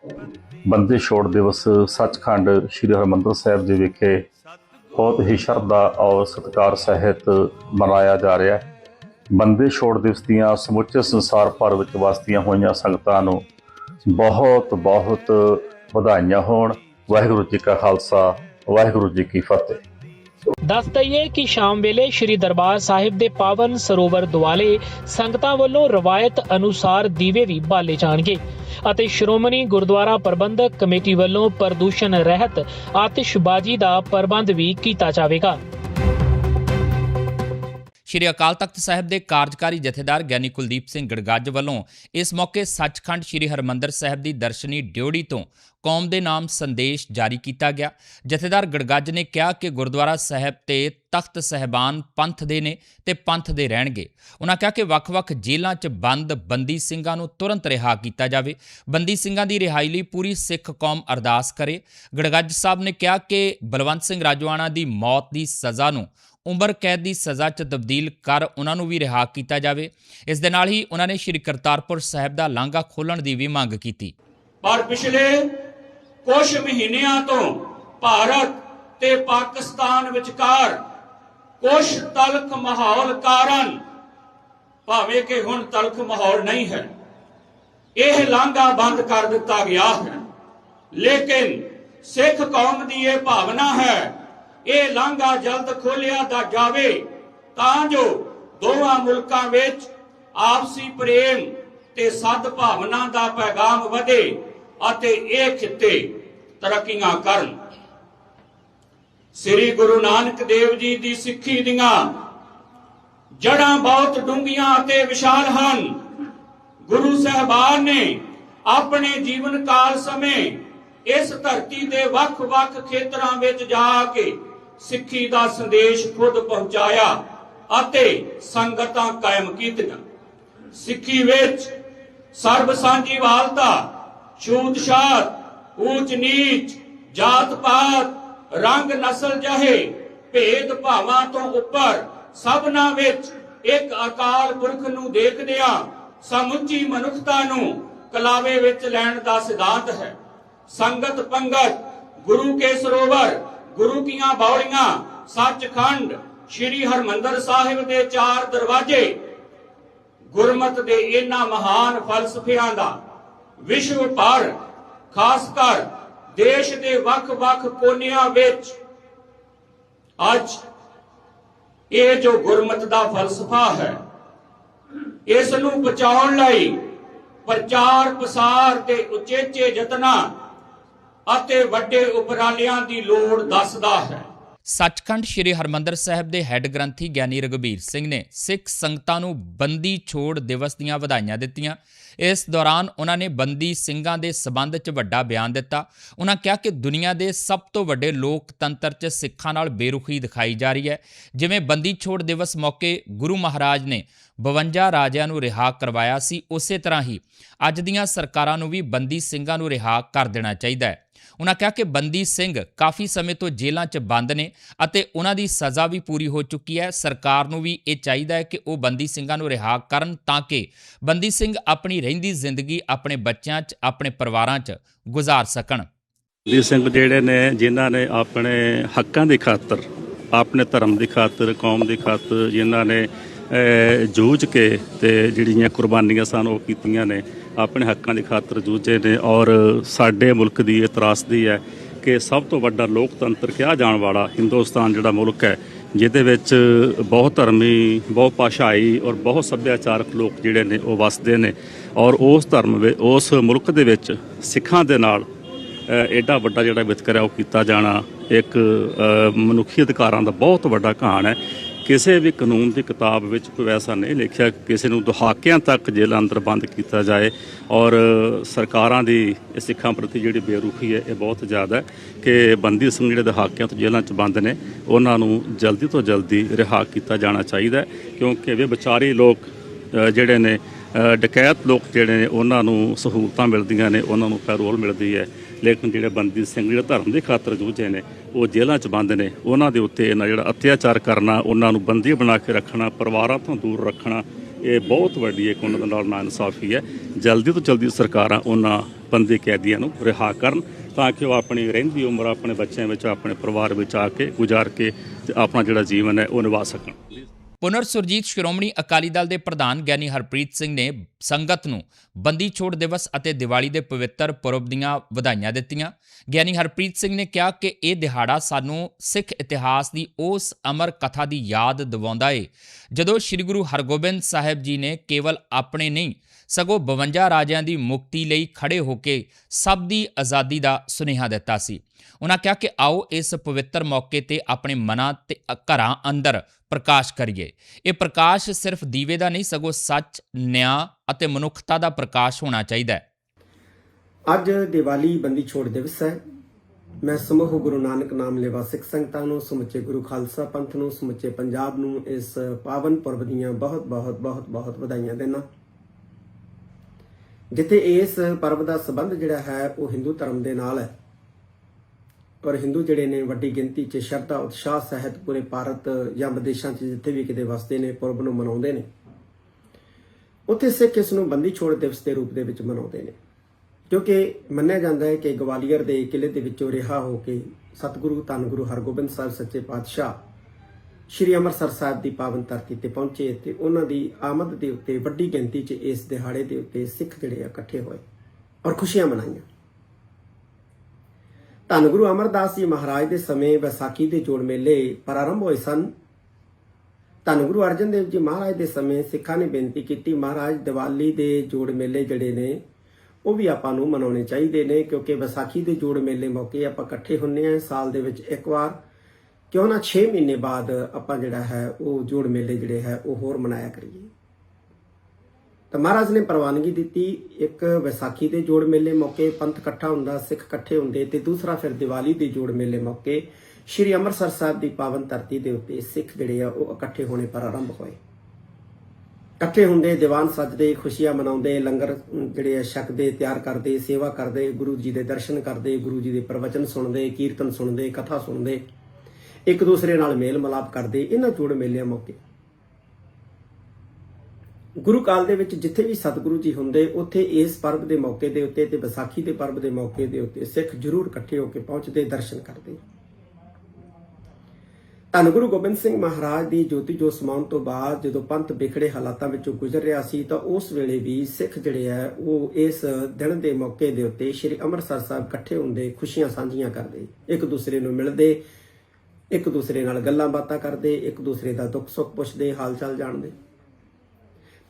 ਬੰਦੇ ਛੋੜ ਦਿਵਸ ਸੱਚਖੰਡ ਸ੍ਰੀ ਹਰਿਮੰਦਰ ਸਾਹਿਬ ਜੀ ਵਿਖੇ ਬਹੁਤ ਹੀ ਸ਼ਰਧਾ ਔਰ ਸਤਿਕਾਰ ਸਹਿਤ ਮਨਾਇਆ ਜਾ ਰਿਹਾ ਹੈ। ਬੰਦੀ ਛੋੜ ਦਿਵਸ ਦੀਆਂ ਸਮੁੱਚੇ ਸੰਸਾਰ ਭਰ ਵਿੱਚ ਵਸਦੀਆਂ ਹੋਈਆਂ ਸੰਗਤਾਂ ਨੂੰ ਬਹੁਤ ਬਹੁਤ ਵਧਾਈਆਂ ਹੋਣ। ਵਾਹਿਗੁਰੂ ਜੀ ਕਾ ਖਾਲਸਾ, ਵਾਹਿਗੁਰੂ ਜੀ ਕੀ ਫਤਿਹ। ਦੱਸ ਦਈਏ ਕਿ ਸ਼ਾਮ ਵੇਲੇ ਸ੍ਰੀ ਦਰਬਾਰ ਸਾਹਿਬ ਦੇ ਪਾਵਨ ਸਰੋਵਰ ਦੁਆਲੇ ਸੰਗਤਾਂ ਵੱਲੋਂ ਰਵਾਇਤ ਅਨੁਸਾਰ ਦੀਵੇ ਵੀ ਬਾਲੇ ਜਾਣਗੇ ਅਤੇ ਸ਼੍ਰੋਮਣੀ ਗੁਰਦੁਆਰਾ ਪ੍ਰਬੰਧਕ ਕਮੇਟੀ ਵੱਲੋਂ ਪ੍ਰਦੂਸ਼ਣ ਰਹਿਤ ਆਤਿਸ਼ਬਾਜ਼ੀ ਦਾ ਪ੍ਰਬੰਧ ਵੀ ਕੀਤਾ ਜਾਵੇਗਾ। ਸ਼੍ਰੀ ਅਕਾਲ ਤਖਤ ਸਾਹਿਬ ਦੇ ਕਾਰਜਕਾਰੀ ਜਥੇਦਾਰ ਗਿਆਨੀ ਕੁਲਦੀਪ ਸਿੰਘ ਗੜਗੱਜ ਵੱਲੋਂ ਇਸ ਮੌਕੇ ਸੱਚਖੰਡ ਸ਼੍ਰੀ ਹਰਮੰਦਰ ਸਾਹਿਬ ਦੀ ਦਰਸ਼ਨੀ ਡਿਉੜੀ ਤੋਂ ਕੌਮ ਦੇ ਨਾਮ ਸੰਦੇਸ਼ ਜਾਰੀ ਕੀਤਾ ਗਿਆ। ਜਥੇਦਾਰ ਗੜਗੱਜ ਨੇ ਕਿਹਾ ਕਿ ਗੁਰਦੁਆਰਾ ਸਾਹਿਬ ਤੇ ਤਖਤ ਸਹਿਬਾਨ ਪੰਥ ਦੇ ਨੇ ਤੇ ਪੰਥ ਦੇ ਰਹਿਣਗੇ। ਉਹਨਾਂ ਕਿਹਾ ਕਿ ਵੱਖ-ਵੱਖ ਜੇਲ੍ਹਾਂ 'ਚ ਬੰਦ ਬੰਦੀ ਸਿੰਘਾਂ ਨੂੰ ਤੁਰੰਤ ਰਿਹਾ ਕੀਤਾ ਜਾਵੇ। ਬੰਦੀ ਸਿੰਘਾਂ ਦੀ ਰਿਹਾਈ ਲਈ ਪੂਰੀ ਸਿੱਖ ਕੌਮ ਅਰਦਾਸ ਕਰੇ। ਗੜਗੱਜ ਸਾਹਿਬ ਨੇ ਕਿਹਾ ਕਿ ਬਲਵੰਤ ਸਿੰਘ ਰਾਜਵਾਨਾ ਦੀ ਮੌਤ ਦੀ ਸਜ਼ਾ ਨੂੰ ਉਮਰ ਕੈਦ ਦੀ ਸਜ਼ਾ 'ਚ ਤਬਦੀਲ ਕਰ ਉਹਨਾਂ ਨੂੰ ਵੀ ਰਿਹਾ ਕੀਤਾ ਜਾਵੇ। ਇਸ ਦੇ ਨਾਲ ਹੀ ਉਹਨਾਂ ਨੇ ਸ਼੍ਰੀ ਕਰਤਾਰਪੁਰ ਸਾਹਿਬ ਦਾ ਲਾਂਘਾ ਖੋਲਣ ਦੀ ਵੀ ਮੰਗ ਕੀਤੀ। ਪਰ ਪਿਛਲੇ ਕੁਝ ਮਹੀਨਿਆਂ ਤੋਂ ਭਾਰਤ ਤੇ ਪਾਕਿਸਤਾਨ ਵਿਚਕਾਰ ਕੁਝ ਤਲਖ ਮਾਹੌਲ ਕਾਰਨ ਭਾਵੇਂ ਕਿ ਹੁਣ ਤਲਖ ਮਾਹੌਲ ਨਹੀਂ ਹੈ, ਇਹ ਲਾਂਘਾ ਬੰਦ ਕਰ ਦਿੱਤਾ ਗਿਆ ਹੈ। ਲੇਕਿਨ ਸਿੱਖ ਕੌਮ ਦੀ ਇਹ ਭਾਵਨਾ ਹੈ ਇਹ ਲਾਂਘਾ ਜਲਦ ਖੋਲਿਆ ਦਾ ਜਾਵੇ, ਤਾਂ ਜੋ ਦੋਵਾਂ ਮੁਲਕਾਂ ਵਿੱਚ ਆਪਸੀ ਪ੍ਰੇਮ ਤੇ ਸਦ ਭਾਵਨਾ ਦਾ ਪੈਗਾਮ ਵਧੇ ਅਤੇ ਇਹ ਖਿੱਤੇ ਤਰੱਕੀਆਂ ਕਰਨ। ਸ੍ਰੀ ਗੁਰੂ ਨਾਨਕ ਦੇਵ ਜੀ ਦੀ ਸਿੱਖੀ ਦੀਆਂ ਜੜਾਂ ਬਹੁਤ ਡੂੰਘੀਆਂ ਅਤੇ ਵਿਸ਼ਾਲ ਹਨ। ਗੁਰੂ ਸਾਹਿਬਾਨ ਨੇ ਆਪਣੇ ਜੀਵਨ ਕਾਲ ਸਮੇਂ ਇਸ ਧਰਤੀ ਦੇ ਵੱਖ-ਵੱਖ ਖੇਤਰਾਂ ਵਿੱਚ ਜਾ ਕੇ ਸਿੱਖੀ ਦਾ ਸੰਦੇਸ਼ ਖੁਦ ਪਹੁੰਚਾਇਆ ਅਤੇ ਸੰਗਤਾਂ ਕਾਇਮ ਕੀਤੀਆਂ। ਸਿੱਖੀ ਵਿੱਚ ਸਰਬ ਸਾਂਝੀਵਾਲਤਾ ਛੂਤ ਊਚ ਨੀਚ ਜਾਤ ਪਾਤ ਰੰਗ ਨਸਲ ਜਹੇ ਭੇਦ ਭਾਵਾਂ ਤੋਂ ਉੱਪਰ ਸਭਨਾਂ ਵਿੱਚ ਇੱਕ ਅਕਾਲ ਪੁਰਖ ਨੂੰ ਦੇਖਦਿਆਂ ਸਮੁੱਚੀ ਮਨੁੱਖਤਾ ਨੂੰ ਕਲਾਵੇ ਵਿੱਚ ਲੈਣ ਦਾ ਸਿਧਾਂਤ ਹੈ। ਸੰਗਤ ਪੰਗਤ ਗੁਰੂ ਕੇ ਸਰੋਵਰ ਗੁਰੂ ਕੀਆਂ ਬੌੜੀਆਂ ਸੱਚਖੰਡ, ਸ੍ਰੀ ਹਰਮੰਦਰ ਸਾਹਿਬ ਦੇ ਚਾਰ ਦਰਵਾਜ਼ੇ, ਗੁਰਮਤ ਦੇ ਇਹਨਾਂ ਮਹਾਨ ਫਲਸਫਿਆਂ ਦਾ, ਵਿਸ਼ਵ ਭਰ ਖਾਸ ਕਰ ਦੇਸ਼ ਦੇ ਵੱਖ-ਵੱਖ ਕੋਨਿਆਂ ਵਿੱਚ, ਅੱਜ ਇਹ ਜੋ ਗੁਰਮਤ ਦਾ ਫਲਸਫਾ ਹੈ, ਇਸ ਨੂੰ ਬਚਾਉਣ ਲਈ ਪ੍ਰਚਾਰ ਪ੍ਰਸਾਰ ਤੇ ਉਚੇਚੇ ਯਤਨਾਂ ਅਤੇ ਵੱਡੇ ਉਪਰਾਲਿਆਂ ਦੀ ਲੋੜ ਦੱਸਦਾ ਹੈ। ਸੱਚਖੰਡ ਸ੍ਰੀ ਹਰਮੰਦਰ ਸਾਹਿਬ ਦੇ ਹੈੱਡ ਗ੍ਰੰਥੀ ਗਿਆਨੀ ਰਘਬੀਰ ਸਿੰਘ ਨੇ ਸਿੱਖ ਸੰਗਤਾਂ ਨੂੰ ਬੰਦੀ ਛੋੜ ਦਿਵਸ ਦੀਆਂ ਵਧਾਈਆਂ ਦਿੱਤੀਆਂ। ਇਸ ਦੌਰਾਨ ਉਹਨਾਂ ਨੇ ਬੰਦੀ ਸਿੰਘਾਂ ਦੇ ਸਬੰਧ 'ਚ ਵੱਡਾ ਬਿਆਨ ਦਿੱਤਾ। ਉਹਨਾਂ ਕਿਹਾ ਕਿ ਦੁਨੀਆ ਦੇ ਸਭ ਤੋਂ ਵੱਡੇ ਲੋਕਤੰਤਰ 'ਚ ਸਿੱਖਾਂ ਨਾਲ ਬੇਰੁਖੀ ਦਿਖਾਈ ਜਾ ਰਹੀ ਹੈ। ਜਿਵੇਂ ਬੰਦੀ ਛੋੜ ਦਿਵਸ ਮੌਕੇ ਗੁਰੂ ਮਹਾਰਾਜ ਨੇ 52 ਰਾਜਿਆਂ ਨੂੰ ਰਿਹਾ ਕਰਵਾਇਆ ਸੀ, ਉਸੇ ਤਰ੍ਹਾਂ ਹੀ ਅੱਜ ਦੀਆਂ ਸਰਕਾਰਾਂ ਨੂੰ ਵੀ ਬੰਦੀ ਸਿੰਘਾਂ ਨੂੰ ਰਿਹਾ ਕਰ ਦੇਣਾ ਚਾਹੀਦਾ ਹੈ। ਉਹਨਾਂ ਕਿਹਾ ਕਿ ਬੰਦੀ ਸਿੰਘ ਕਾਫੀ ਸਮੇਂ ਤੋਂ ਜੇਲ੍ਹਾਂ 'ਚ ਬੰਦ ਨੇ ਅਤੇ ਉਹਨਾਂ ਦੀ ਸਜ਼ਾ ਵੀ ਪੂਰੀ ਹੋ ਚੁੱਕੀ ਹੈ। ਸਰਕਾਰ ਨੂੰ ਵੀ ਇਹ ਚਾਹੀਦਾ ਹੈ ਕਿ ਉਹ ਬੰਦੀ ਸਿੰਘਾਂ ਨੂੰ ਰਿਹਾ ਕਰਨ ਤਾਂ ਕਿ ਬੰਦੀ ਸਿੰਘ ਆਪਣੀ ਰਹਿੰਦੀ ਜ਼ਿੰਦਗੀ ਆਪਣੇ ਬੱਚਿਆਂ 'ਚ, ਆਪਣੇ ਪਰਿਵਾਰਾਂ 'ਚ ਗੁਜ਼ਾਰ ਸਕਣ। ਬੰਦੀ ਸਿੰਘ ਜਿਹੜੇ ਨੇ, ਜਿਨ੍ਹਾਂ ਨੇ ਆਪਣੇ ਹੱਕਾਂ ਦੀ ਖਾਤਰ, ਆਪਣੇ ਧਰਮ ਦੀ ਖਾਤਰ, ਕੌਮ ਦੀ ਖਾਤਰ ਜਿਨ੍ਹਾਂ ਨੇ ਜੂਝ ਕੇ ਤੇ ਜਿਹੜੀਆਂ ਕੁਰਬਾਨੀਆਂ ਸਨ ਉਹ ਕੀਤੀਆਂ ਨੇ ਆਪਣੇ ਹੱਕਾਂ ਦੀ ਖਾਤਰ ਜੂਝੇ ਨੇ ਔਰ ਸਾਡੇ ਮੁਲਕ ਦੀ ਇਹ ਤਰਾਸਦੀ ਹੈ ਕਿ ਸਭ ਤੋਂ ਵੱਡਾ ਲੋਕਤੰਤਰ ਕਿਹਾ ਜਾਣ ਵਾਲਾ ਹਿੰਦੁਸਤਾਨ ਜਿਹੜਾ ਮੁਲਕ ਹੈ, ਜਿਹਦੇ ਵਿੱਚ ਬਹੁਤ ਧਰਮੀ, ਬਹੁਤ ਭਾਸ਼ਾਈ ਔਰ ਬਹੁਤ ਸੱਭਿਆਚਾਰਕ ਲੋਕ ਜਿਹੜੇ ਨੇ ਉਹ ਵਸਦੇ ਨੇ ਔਰ ਉਸ ਧਰਮ ਵਿੱਚ, ਉਸ ਮੁਲਕ ਦੇ ਵਿੱਚ ਸਿੱਖਾਂ ਦੇ ਨਾਲ ਐਡਾ ਵੱਡਾ ਜਿਹੜਾ ਵਿਤਕਰਾ ਉਹ ਕੀਤਾ ਜਾਣਾ ਇੱਕ ਮਨੁੱਖੀ ਅਧਿਕਾਰਾਂ ਦਾ ਬਹੁਤ ਵੱਡਾ ਕਹਾਣ ਹੈ। ਕਿਸੇ ਵੀ ਕਾਨੂੰਨ ਦੀ ਕਿਤਾਬ ਵਿੱਚ ਕੋਈ ਐਸਾ ਨਹੀਂ ਲਿਖਿਆ ਕਿ ਕਿਸੇ ਨੂੰ ਦਹਾਕਿਆਂ ਤੱਕ ਜੇਲ੍ਹਾਂ ਅੰਦਰ ਬੰਦ ਕੀਤਾ ਜਾਏ। ਔਰ ਸਰਕਾਰਾਂ ਦੀ ਸਿੱਖਾਂ ਪ੍ਰਤੀ ਜਿਹੜੀ ਬੇਰੁਖੀ ਹੈ, ਇਹ ਬਹੁਤ ਜ਼ਿਆਦਾ ਹੈ ਕਿ ਬੰਦੀ ਸਿੰਘ ਜਿਹੜੇ ਦਹਾਕਿਆਂ ਤੋਂ ਜੇਲ੍ਹਾਂ 'ਚ ਬੰਦ ਨੇ। ਉਹਨਾਂ ਨੂੰ ਜਲਦੀ ਤੋਂ ਜਲਦੀ ਰਿਹਾ ਕੀਤਾ ਜਾਣਾ ਚਾਹੀਦਾ ਕਿਉਂਕਿ ਇਹ ਵਿਚਾਰੇ ਲੋਕ ਜਿਹੜੇ ਨੇ ਡਕੈਤ ਲੋਕ ਜਿਹੜੇ ਨੇ, ਉਹਨਾਂ ਨੂੰ ਸਹੂਲਤਾਂ ਮਿਲਦੀਆਂ ਨੇ, ਉਹਨਾਂ ਨੂੰ ਪੈਰੋਲ ਮਿਲਦੀ ਹੈ। ਲੇਕਿਨ ਜਿਹੜੇ ਬੰਦੀ ਸਿੰਘ ਜਿਹੜੇ ਧਰਮ ਦੇ ਖਾਤਰ ਜੂਝੇ ਨੇ, ਉਹ ਜੇਲ੍ਹਾਂ 'ਚ ਬੰਦ ਨੇ। ਉਹਨਾਂ ਦੇ ਉੱਤੇ ਇਹਨਾਂ ਜਿਹੜਾ ਅਤਿਆਚਾਰ ਕਰਨਾ, ਉਹਨਾਂ ਨੂੰ ਬੰਦੀ ਬਣਾ ਕੇ ਰੱਖਣਾ, ਪਰਿਵਾਰਾਂ ਤੋਂ ਦੂਰ ਰੱਖਣਾ, ਇਹ ਬਹੁਤ ਵੱਡੀ ਇੱਕ ਉਹਨਾਂ ਦੇ ਨਾਲ ਨਾਇਨਸਾਫੀ ਹੈ। ਜਲਦੀ ਤੋਂ ਜਲਦੀ ਸਰਕਾਰਾਂ ਉਹਨਾਂ ਬੰਦੀ ਕੈਦੀਆਂ ਨੂੰ ਰਿਹਾ ਕਰਨ ਤਾਂ ਕਿ ਉਹ ਆਪਣੀ ਰਹਿੰਦੀ ਉਮਰ ਆਪਣੇ ਬੱਚਿਆਂ ਵਿੱਚ, ਆਪਣੇ ਪਰਿਵਾਰ ਵਿੱਚ ਆ ਕੇ ਗੁਜ਼ਾਰ ਕੇ ਤੇ ਆਪਣਾ ਜਿਹੜਾ ਜੀਵਨ ਹੈ ਉਹ ਨਿਭਾ ਸਕਣ। ਪੁਨਰ ਸੁਰਜੀਤ ਸ਼੍ਰੋਮਣੀ ਅਕਾਲੀ ਦਲ ਦੇ ਪ੍ਰਧਾਨ ਗਿਆਨੀ ਹਰਪ੍ਰੀਤ ਸਿੰਘ ਨੇ ਸੰਗਤ ਨੂੰ ਬੰਦੀ ਛੋੜ ਦਿਵਸ ਅਤੇ ਦੀਵਾਲੀ ਦੇ ਪਵਿੱਤਰ ਪੁਰਬ ਦੀਆਂ ਵਧਾਈਆਂ ਦਿੱਤੀਆਂ। ਗਿਆਨੀ ਹਰਪ੍ਰੀਤ ਸਿੰਘ ਨੇ ਕਿਹਾ ਕਿ ਇਹ ਦਿਹਾੜਾ ਸਾਨੂੰ ਸਿੱਖ ਇਤਿਹਾਸ ਦੀ ਉਸ ਅਮਰ ਕਥਾ ਦੀ ਯਾਦ ਦਿਵਾਉਂਦਾ ਏ, ਜਦੋਂ ਸ੍ਰੀ ਗੁਰੂ ਹਰਗੋਬਿੰਦ ਸਾਹਿਬ ਜੀ ਨੇ ਕੇਵਲ ਆਪਣੇ ਨਹੀਂ, ਸਗੋਂ 52 ਰਾਜਿਆਂ ਦੀ ਮੁਕਤੀ ਲਈ ਖੜੇ ਹੋ ਕੇ ਸਭ ਦੀ ਆਜ਼ਾਦੀ ਦਾ ਸੁਨੇਹਾ ਦਿੱਤਾ ਸੀ। ਉਹਨਾਂ ਕਿਹਾ ਕਿ ਆਓ ਇਸ ਪਵਿੱਤਰ ਮੌਕੇ ਤੇ ਆਪਣੇ ਮਨਾਂ ਤੇ ਘਰਾਂ ਅੰਦਰ ਪ੍ਰਕਾਸ਼ ਕਰੀਏ। ਇਹ ਪ੍ਰਕਾਸ਼ ਸਿਰਫ ਦੀਵੇ ਦਾ ਨਹੀਂ, ਸਗੋਂ ਸੱਚ, ਨਿਆਂ ਅਤੇ ਮਨੁੱਖਤਾ ਦਾ ਪ੍ਰਕਾਸ਼ ਹੋਣਾ ਚਾਹੀਦਾ ਹੈ। ਅੱਜ ਦੀਵਾਲੀ ਬੰਦੀ ਛੋੜ ਦਿਵਸ ਹੈ। ਮੈਂ ਸਮੂਹ ਗੁਰੂ ਨਾਨਕ ਨਾਮ ਲੇਵਾ ਸਿੱਖ ਸੰਗਤਾਂ ਨੂੰ, ਸਮੁੱਚੇ ਗੁਰੂ ਖਾਲਸਾ ਪੰਥ ਨੂੰ, ਸਮੁੱਚੇ ਪੰਜਾਬ ਨੂੰ ਇਸ ਪਾਵਨ ਪੁਰਬ ਦੀਆਂ ਬਹੁਤ ਬਹੁਤ ਬਹੁਤ ਬਹੁਤ ਵਧਾਈਆਂ ਦੇਣਾ ਜਿੱਥੇ ਇਸ ਪਰਬ ਦਾ ਸੰਬੰਧ ਜਿਹੜਾ ਹੈ, ਉਹ ਹਿੰਦੂ ਧਰਮ ਦੇ ਨਾਲ ਹੈ। ਪਰ ਹਿੰਦੂ ਜਿਹੜੇ ਨੇ ਵੱਡੀ ਗਿਣਤੀ 'ਚ ਸ਼ਰਧਾ, ਉਤਸ਼ਾਹ ਸਹਿਤ ਪੂਰੇ ਭਾਰਤ ਜਾਂ ਵਿਦੇਸ਼ਾਂ 'ਚ ਜਿੱਥੇ ਵੀ ਕਿਤੇ ਵਸਦੇ ਨੇ, ਪੁਰਬ ਨੂੰ ਮਨਾਉਂਦੇ ਨੇ। ਉੱਥੇ ਸਿੱਖ ਇਸ ਨੂੰ ਬੰਦੀ ਛੋੜ ਦਿਵਸ ਦੇ ਰੂਪ ਦੇ ਵਿੱਚ ਮਨਾਉਂਦੇ ਨੇ। ਕਿਉਂਕਿ ਮੰਨਿਆ ਜਾਂਦਾ ਹੈ ਕਿ ਗਵਾਲੀਅਰ ਦੇ ਕਿਲੇ ਦੇ ਵਿੱਚੋਂ ਰਿਹਾ ਹੋ ਕੇ ਸਤਿਗੁਰੂ ਧੰਨ ਗੁਰੂ ਹਰਗੋਬਿੰਦ ਸਾਹਿਬ ਸੱਚੇ ਪਾਤਸ਼ਾਹ ਸ਼੍ਰੀ ਅੰਮ੍ਰਿਤਸਰ ਸਾਹਿਬ ਦੀ ਪਾਵਨ ਧਰਤੀ ਤੇ ਪਹੁੰਚੇ ਤੇ ਉਹਨਾਂ ਦੀ ਆਮਦ ਦੇ ਉੱਤੇ ਵੱਡੀ ਗਿਣਤੀ 'ਚ ਇਸ ਦਿਹਾੜੇ ਦੇ ਉੱਤੇ ਸਿੱਖ ਜਿਹੜੇ ਆ ਇਕੱਠੇ ਹੋਏ ਔਰ ਖੁਸ਼ੀਆਂ ਮਨਾਈਆਂ। ਧੰਨ ਗੁਰੂ ਅਮਰਦਾਸ ਜੀ ਮਹਾਰਾਜ ਦੇ ਸਮੇਂ ਵਿਸਾਖੀ ਦੇ ਜੋੜ ਮੇਲੇ ਪ੍ਰਾਰੰਭ ਹੋਏ ਸਨ। ਧੰਨ ਗੁਰੂ ਅਰਜਨ ਦੇਵ ਜੀ ਮਹਾਰਾਜ ਦੇ ਸਮੇਂ ਸਿੱਖਾਂ ਨੇ ਬੇਨਤੀ ਕੀਤੀ, ਮਹਾਰਾਜ ਦੀਵਾਲੀ ਦੇ ਜੋੜ ਮੇਲੇ ਜਿਹੜੇ ਨੇ, ਉਹ ਵੀ ਆਪਾਂ ਨੂੰ ਮਨਾਉਣੇ ਚਾਹੀਦੇ ਨੇ, ਕਿਉਂਕਿ ਵਿਸਾਖੀ ਦੇ ਜੋੜ ਮੇਲੇ ਮੌਕੇ ਆਪਾਂ ਇਕੱਠੇ ਹੁੰਨੇ ਆ ਸਾਲ ਦੇ ਵਿੱਚ ਇੱਕ ਵਾਰ, ਕਿਉਂ ਨਾ 6 ਮਹੀਨੇ ਬਾਅਦ ਆਪਾਂ ਜਿਹੜਾ ਹੈ, ਉਹ ਜੋੜ ਮੇਲੇ ਜਿਹੜੇ ਹੈ, ਉਹ ਹੋਰ ਮਨਾਇਆ ਕਰੀਏ। ਤਾਂ ਮਹਾਰਾਜ ਨੇ ਪ੍ਰਵਾਨਗੀ ਦਿੱਤੀ ਇੱਕ ਵਿਸਾਖੀ ਦੇ ਜੋੜ ਮੇਲੇ ਮੌਕੇ, ਪੰਥ ਇਕੱਠਾ ਹੁੰਦਾ, ਸਿੱਖ ਇਕੱਠੇ ਹੁੰਦੇ ਤੇ ਦੂਸਰਾ ਫਿਰ ਦੀਵਾਲੀ ਦੇ ਜੋੜ ਮੇਲੇ ਮੌਕੇ, ਸ਼੍ਰੀ ਅੰਮ੍ਰਿਤਸਰ ਸਾਹਿਬ ਦੀ ਪਾਵਨ ਧਰਤੀ ਦੇ ਉੱਤੇ ਸਿੱਖ ਜਿਹੜੇ ਆ ਉਹ ਇਕੱਠੇ ਹੋਣੇ ਪ੍ਰਾਰੰਭ ਹੋਏ। ਇਕੱਠੇ ਹੁੰਦੇ, ਦੀਵਾਨ ਸਜਦੇ, ਖੁਸ਼ੀਆਂ ਮਨਾਉਂਦੇ, ਲੰਗਰ ਜਿਹੜੇ ਆ ਛਕਦੇ, ਤਿਆਰ ਕਰਦੇ, ਸੇਵਾ ਕਰਦੇ, ਗੁਰੂ ਜੀ ਦੇ ਦਰਸ਼ਨ ਕਰਦੇ, ਗੁਰੂ ਜੀ ਦੇ ਪ੍ਰਵਚਨ ਸੁਣਦੇ, ਕੀਰਤਨ ਸੁਣਦੇ, ਕਥਾ ਸੁਣਦੇ, ਇੱਕ ਦੂਸਰੇ ਨਾਲ ਮੇਲ ਮਿਲਾਪ ਕਰਦੇ, ਇਹਨਾਂ ਜੋੜ ਮੇਲਿਆਂ ਮੌਕੇ। ਗੁਰੂ ਕਾਲ ਦੇ ਵਿੱਚ ਜਿੱਥੇ ਵੀ ਸਤਿਗੁਰੂ ਜੀ ਹੁੰਦੇ, ਉੱਥੇ ਇਸ ਪਰਬ ਦੇ ਮੌਕੇ ਦੇ ਉੱਤੇ ਤੇ ਵਿਸਾਖੀ ਦੇ ਪਰਬ ਦੇ ਮੌਕੇ ਦੇ ਉੱਤੇ ਸਿੱਖ ਜ਼ਰੂਰ ਇਕੱਠੇ ਹੋ ਕੇ ਪਹੁੰਚਦੇ, ਦਰਸ਼ਨ ਕਰਦੇ। ਧੰਨ ਗੁਰੂ ਗੋਬਿੰਦ ਸਿੰਘ ਮਹਾਰਾਜ ਦੀ ਜੋਤੀ ਜੋਤ ਸਮਾਉਣ ਤੋਂ ਬਾਅਦ ਜਦੋਂ ਪੰਥ ਵਿਖੜੇ ਹਾਲਾਤਾਂ ਵਿੱਚੋਂ ਗੁਜ਼ਰ ਰਿਹਾ ਸੀ, ਤਾਂ ਉਸ ਵੇਲੇ ਵੀ ਸਿੱਖ ਜਿਹੜੇ ਆ, ਉਹ ਇਸ ਦਿਨ ਦੇ ਮੌਕੇ ਦੇ ਉੱਤੇ ਸ੍ਰੀ ਅੰਮ੍ਰਿਤਸਰ ਸਾਹਿਬ ਇਕੱਠੇ ਹੁੰਦੇ, ਖੁਸ਼ੀਆਂ ਸਾਂਝੀਆਂ ਕਰਦੇ। ਇੱਕ ਦੂਸਰੇ ਨੂੰ ਮਿਲਦੇ, ਇੱਕ ਦੂਸਰੇ ਨਾਲ ਗੱਲਾਂ ਬਾਤਾਂ ਕਰਦੇ, ਇੱਕ ਦੂਸਰੇ ਦਾ ਦੁੱਖ ਸੁੱਖ ਪੁੱਛਦੇ ਹਾਲ ਚਾਲ ਜਾਣਦੇ।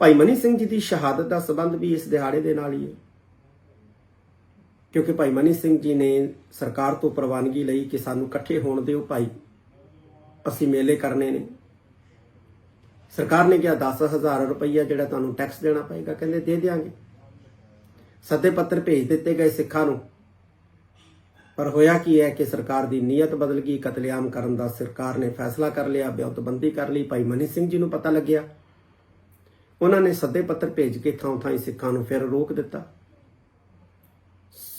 ਭਾਈ ਮਨੀ ਸਿੰਘ ਜੀ ਦੀ ਸ਼ਹਾਦਤ ਦਾ ਸਬੰਧ ਵੀ ਇਸ ਦਿਹਾੜੇ ਦੇ ਨਾਲ ਹੀ ਹੈ। ਕਿਉਂਕਿ ਭਾਈ ਮਨੀ ਸਿੰਘ ਜੀ ਨੇ ਸਰਕਾਰ ਤੋਂ ਪ੍ਰਵਾਨਗੀ ਲਈ ਕਿ ਸਾਨੂੰ ਇਕੱਠੇ ਹੋਣ ਦਿਓ ਭਾਈ। ਅਸੀਂ ਮੇਲੇ ਕਰਨੇ ਨੇ। ਸਰਕਾਰ ਨੇ ਕਿਹਾ 10000 ਰੁਪਈਆ ਜਿਹੜਾ ਤੁਹਾਨੂੰ ਟੈਕਸ ਦੇਣਾ ਪਏਗਾ, ਕਹਿੰਦੇ ਦੇ ਦਿਆਂਗੇ। ਸੱਦੇ ਪੱਤਰ ਭੇਜ ਦਿੱਤੇ ਗਏ ਸਿੱਖਾਂ ਨੂੰ। ਪਰ ਹੋਇਆ ਕੀ ਹੈ ਕਿ ਸਰਕਾਰ ਦੀ ਨੀਅਤ ਬਦਲ ਗਈ, ਕਤਲੇਆਮ ਕਰਨ ਦਾ ਸਰਕਾਰ ਨੇ ਫੈਸਲਾ ਕਰ ਲਿਆ, ਬਿਆਨਤਬੰਦੀ ਕਰ ਲਈ। ਭਾਈ ਮਨੀ ਸਿੰਘ ਜੀ ਨੂੰ ਪਤਾ ਲੱਗਿਆ। ਉਹਨਾਂ ਨੇ ਸੱਦੇ ਪੱਤਰ ਭੇਜ ਕੇ ਥਾਂ ਥਾਂ ਸਿੱਖਾਂ ਨੂੰ ਫਿਰ ਰੋਕ ਦਿੱਤਾ।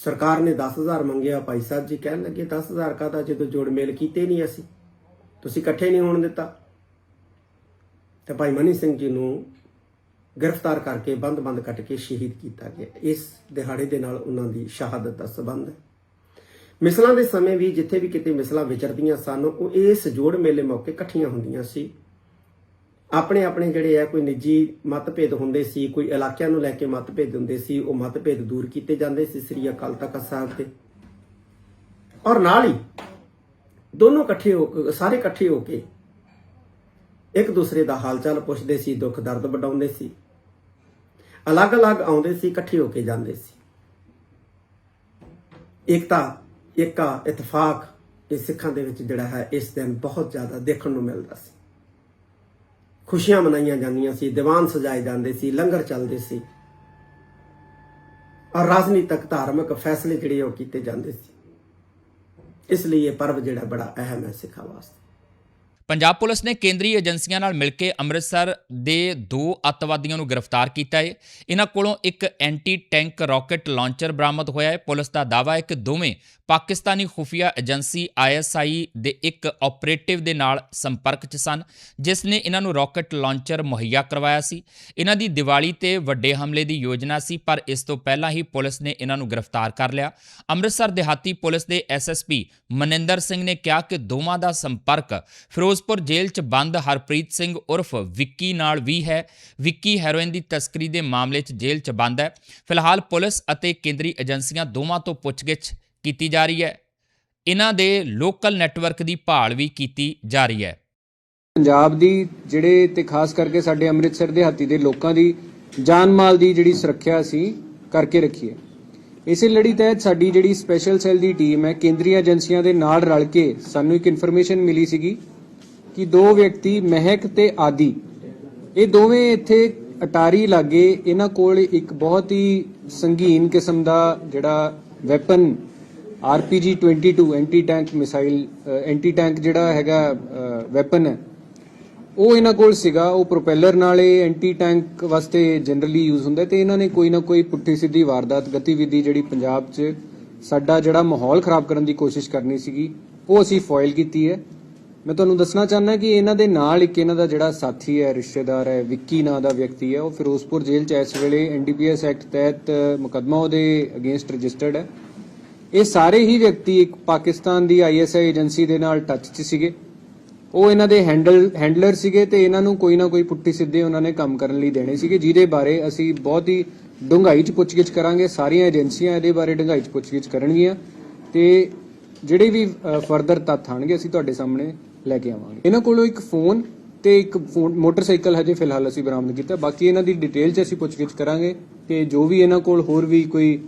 ਸਰਕਾਰ ਨੇ 10000 ਮੰਗਿਆ, ਭਾਈ ਸਾਹਿਬ ਜੀ ਕਹਿਣ ਲੱਗੇ 10000 ਕਾਹਦਾ? ਜਦੋਂ ਜੋੜ ਮੇਲ ਕੀਤੇ ਨਹੀਂ ਅਸੀਂ, ਤੁਸੀਂ ਇਕੱਠੇ ਨਹੀਂ ਹੋਣ ਦਿੱਤਾ। ਤੇ ਭਾਈ ਮਨੀ ਸਿੰਘ ਜੀ ਨੂੰ ਗ੍ਰਿਫਤਾਰ ਕਰਕੇ ਬੰਦ-ਬੰਦ ਕੱਟ ਕੇ ਸ਼ਹੀਦ ਕੀਤਾ ਗਿਆ। ਇਸ ਦਿਹਾੜੇ ਦੇ ਨਾਲ ਉਹਨਾਂ ਦੀ ਸ਼ਹਾਦਤ ਦਾ ਸਬੰਧ ਹੈ। ਮਿਸਲਾਂ ਦੇ ਸਮੇਂ ਵੀ ਜਿੱਥੇ ਵੀ ਕਿਤੇ ਮਿਸਲਾਂ ਵਿਚਰਦੀਆਂ ਸਨ, ਉਹ ਇਸ ਜੋੜ ਮੇਲੇ ਮੌਕੇ ਇਕੱਠੀਆਂ ਹੁੰਦੀਆਂ ਸੀ। ਆਪਣੇ ਆਪਣੇ ਜਿਹੜੇ ਆ, ਕੋਈ ਨਿੱਜੀ ਮਤਭੇਦ ਹੁੰਦੇ ਸੀ, ਕੋਈ ਇਲਾਕਿਆਂ ਨੂੰ ਲੈ ਕੇ ਮਤਭੇਦ ਹੁੰਦੇ ਸੀ, ਉਹ ਮਤਭੇਦ ਦੂਰ ਕੀਤੇ ਜਾਂਦੇ ਸੀ ਸ੍ਰੀ ਅਕਾਲ ਤਖਤ ਸਾਹਿਬ ਤੇ ਔਰ ਨਾਲ ਹੀ ਦੋਨੋਂ ਇਕੱਠੇ ਹੋ ਕੇ, ਸਾਰੇ ਇਕੱਠੇ ਹੋ ਕੇ ਇੱਕ ਦੂਸਰੇ ਦਾ ਹਾਲ ਚਾਲ ਪੁੱਛਦੇ ਸੀ, ਦੁੱਖ ਦਰਦ ਵਡਾਉਂਦੇ ਸੀ, ਅਲੱਗ-ਅਲੱਗ ਆਉਂਦੇ ਸੀ, ਇਕੱਠੇ ਹੋ ਕੇ ਜਾਂਦੇ ਸੀ। ਏਕਤਾ, ਏਕਾ, ਇਤਫਾਕ ਇਹ ਸਿੱਖਾਂ ਦੇ ਵਿੱਚ ਜਿਹੜਾ ਹੈ, ਇਸ ਦਿਨ ਬਹੁਤ ਜ਼ਿਆਦਾ ਦੇਖਣ ਨੂੰ ਮਿਲਦਾ ਸੀ। ਖੁਸ਼ੀਆਂ ਮਨਾਈਆਂ ਜਾਂਦੀਆਂ ਸੀ, ਦੀਵਾਨ ਸਜਾਏ ਜਾਂਦੇ ਸੀ, ਲੰਗਰ ਚੱਲਦੇ ਸੀ। ਔਰ ਰਾਜਨੀਤਿਕ, ਧਾਰਮਿਕ ਫੈਸਲੇ ਜਿਹੜੇ ਉਹ ਕੀਤੇ ਜਾਂਦੇ ਸੀ। ਇਸ ਲਈ ਇਹ ਪਰਵ ਜਿਹੜਾ ਬੜਾ ਅਹਿਮ ਹੈ ਸਿੱਖਾਂ ਵਾਸਤੇ। ਪੰਜਾਬ ਪੁਲਿਸ ਨੇ ਕੇਂਦਰੀ ਏਜੰਸੀਆਂ ਨਾਲ ਮਿਲ ਕੇ ਅੰਮ੍ਰਿਤਸਰ ਦੇ ਦੋ ਅੱਤਵਾਦੀਆਂ ਨੂੰ ਗ੍ਰਿਫਤਾਰ ਕੀਤਾ ਹੈ ਇਹਨਾਂ ਕੋਲੋਂ ਇੱਕ ਐਂਟੀ ਟੈਂਕ ਰਾਕੇਟ ਲਾਂਚਰ ਬਰਾਮਦ ਹੋਇਆ ਹੈ ਪੁਲਿਸ ਦਾ ਦਾਅਵਾ ਹੈ ਕਿ ਦੋਵੇਂ ਪਾਕਿਸਤਾਨੀ ਖੁਫੀਆ ਏਜੰਸੀ ਆਈਐਸਆਈ ਦੇ ਇੱਕ ਆਪਰੇਟਿਵ ਦੇ ਨਾਲ ਸੰਪਰਕ 'ਚ ਸਨ, ਜਿਸ ਨੇ ਇਹਨਾਂ ਨੂੰ ਰਾਕੇਟ ਲਾਂਚਰ ਮੁਹੱਈਆ ਕਰਵਾਇਆ ਸੀ। ਇਹਨਾਂ ਦੀ ਦੀਵਾਲੀ ਤੇ ਵੱਡੇ ਹਮਲੇ ਦੀ ਯੋਜਨਾ ਸੀ, ਪਰ ਇਸ ਤੋਂ ਪਹਿਲਾਂ ਹੀ ਪੁਲਿਸ ਨੇ ਇਹਨਾਂ ਨੂੰ ਗ੍ਰਿਫਤਾਰ ਕਰ ਲਿਆ। ਅੰਮ੍ਰਿਤਸਰ ਦਿਹਾਤੀ ਪੁਲਿਸ ਦੇ ਐਸਐਸਪੀ ਮਨਿੰਦਰ ਸਿੰਘ ਨੇ ਕਿਹਾ ਕਿ ਦੋਵਾਂ ਦਾ ਸੰਪਰਕ ਫਿਰੋਜ਼ਪੁਰ ਜੇਲ੍ਹ 'ਚ ਬੰਦ, ਹਰਪ੍ਰੀਤ ਸਿੰਘ ਉਰਫ ਵਿੱਕੀ ਨਾਲ ਵੀ ਹੈ। ਵਿੱਕੀ ਹੈਰੋਇਨ ਦੀ ਤਸਕਰੀ ਦੇ ਮਾਮਲੇ 'ਚ ਜੇਲ੍ਹ 'ਚ ਬੰਦ ਹੈ। ਫਿਲਹਾਲ ਪੁਲਿਸ ਅਤੇ ਕੇਂਦਰੀ ਏਜੰਸੀਆਂ ਦੋਵਾਂ ਤੋਂ ਪੁੱਛਗਿੱਛ ਕੀਤੀ ਜਾ ਰਹੀ ਹੈ। ਇਹਨਾਂ ਦੇ ਲੋਕਲ ਨੈਟਵਰਕ ਦੀ ਭਾਲ ਵੀ ਕੀਤੀ ਜਾ ਰਹੀ ਹੈ। ਪੰਜਾਬ ਦੀ ਜਿਹੜੇ ਤੇ ਖਾਸ ਕਰਕੇ ਸਾਡੇ ਅੰਮ੍ਰਿਤਸਰ ਦੇ ਹਾਤੀ ਦੇ ਲੋਕਾਂ ਦੀ ਜਾਨ ਮਾਲ ਦੀ ਜਿਹੜੀ ਸੁਰੱਖਿਆ ਅਸੀਂ ਕਰਕੇ ਰੱਖੀ ਹੈ ਇਸੇ ਲੜੀ ਤਹਿਤ ਸਾਡੀ ਜਿਹੜੀ ਸਪੈਸ਼ਲ ਸੈੱਲ ਦੀ ਟੀਮ ਹੈ, ਕੇਂਦਰੀ ਏਜੰਸੀਆਂ ਦੇ ਨਾਲ ਰਲ ਕੇ ਸਾਨੂੰ ਇੱਕ ਇਨਫੋਰਮੇਸ਼ਨ ਮਿਲੀ ਸੀਗੀ ਕਿ ਦੋ ਵਿਅਕਤੀ ਮਹਿਕ ਤੇ ਆਦੀ, ਇਹ ਦੋਵੇਂ ਇੱਥੇ ਅਟਾਰੀ ਲਾਗੇ ਇਹਨਾਂ ਕੋਲ ਇੱਕ ਬਹੁਤ ਹੀ ਸੰਗੀਨ ਕਿਸਮ ਦਾ ਜਿਹੜਾ weapon RPG 22 anti tank missile anti tank ਜਿਹੜਾ ਹੈਗਾ ਵੈਪਨ ਹੈ, ਉਹ ਇਹਨਾਂ ਕੋਲ ਸੀਗਾ, ਉਹ ਪ੍ਰੋਪੈਲਰ ਨਾਲ ਇਹ ਐਂਟੀ ਟੈਂਕ ਵਾਸਤੇ ਜਨਰਲੀ ਯੂਜ਼ ਹੁੰਦਾ ਤੇ ਇਹਨਾਂ ਨੇ ਕੋਈ ਨਾ ਕੋਈ ਪੁੱਠੀ ਸਿੱਧੀ ਵਾਰਦਾਤ, ਗਤੀਵਿਧੀ ਜਿਹੜੀ ਪੰਜਾਬ 'ਚ ਸਾਡਾ ਜਿਹੜਾ ਮਾਹੌਲ ਖਰਾਬ ਕਰਨ ਦੀ ਕੋਸ਼ਿਸ਼ ਕਰਨੀ ਸੀਗੀ, ਉਹ ਅਸੀਂ ਫੋਇਲ ਕੀਤੀ ਹੈ। ਮੈਂ ਤੁਹਾਨੂੰ ਦੱਸਣਾ ਚਾਹੁੰਦਾ ਕਿ ਇਹਨਾਂ ਦੇ ਨਾਲ ਇੱਕ ਇਹਨਾਂ ਦਾ ਜਿਹੜਾ ਸਾਥੀ ਹੈ, ਰਿਸ਼ਤੇਦਾਰ ਹੈ, ਵਿੱਕੀ ਨਾਂ ਦਾ ਵਿਅਕਤੀ ਹੈ, ਉਹ ਫਿਰੋਜ਼ਪੁਰ ਜੇਲ੍ਹ 'ਚ ਇਸ ਵੇਲੇ ਐਨਡੀਪੀਐਸ ਐਕਟ ਤਹਿਤ ਮੁਕੱਦਮਾ ਉਹਦੇ ਅਗੇਂਸਟ ਰਜਿਸਟਰਡ ਹੈ। ਇਹ ਸਾਰੇ ਹੀ ਵਿਅਕਤੀ ਇੱਕ ਪਾਕਿਸਤਾਨ ਦੀ ਆਈਐਸਆਈ ਏਜੰਸੀ ਦੇ ਨਾਲ ਟੱਚ 'ਚ ਸੀਗੇ। ਉਹ ਇਹਨਾਂ ਦੇ ਹੈਂਡਲ ਹੈਂਡਲਰ ਸੀਗੇ ਤੇ ਇਹਨਾਂ ਨੂੰ ਕੋਈ ਨਾ ਕੋਈ ਪੁੱਠੀ ਸਿੱਧੇ ਉਹਨਾਂ ਨੇ ਕੰਮ ਕਰਨ ਲਈ ਦੇਣੇ ਸੀਗੇ, ਜਿਹਦੇ ਬਾਰੇ ਅਸੀਂ ਬਹੁਤ ਹੀ ਡੂੰਘਾਈ 'ਚ ਪੁੱਛਗਿੱਛ ਕਰਾਂਗੇ। ਸਾਰੀਆਂ ਏਜੰਸੀਆਂ ਇਹਦੇ ਬਾਰੇ ਡੂੰਘਾਈ 'ਚ ਪੁੱਛਗਿੱਛ ਕਰਨਗੀਆਂ ਤੇ ਜਿਹੜੇ ਵੀ ਫਰਦਰ ਤੱਥ ਆਣਗੇ, ਅਸੀਂ ਤੁਹਾਡੇ ਸਾਹਮਣੇ ਲੈ ਕੇ ਆਵਾਂਗੇ। ਇਹਨਾਂ ਕੋਲੋਂ ਇੱਕ ਫੋਨ ਤੇ ਇੱਕ ਫੋਨ- ਮੋਟਰਸਾਈਕਲ ਹਜੇ ਫਿਲਹਾਲ ਅਸੀਂ ਬਰਾਮਦ ਕੀਤਾ। ਬਾਕੀ ਇਹਨਾਂ ਦੀ ਡਿਟੇਲ 'ਚ ਅਸੀਂ ਪੁੱਛਗਿੱਛ ਕਰਾਂਗੇ ਤੇ ਜੋ ਵੀ ਇਹਨਾਂ ਕੋਲ ਹੋਰ ਵੀ ਕੋਈ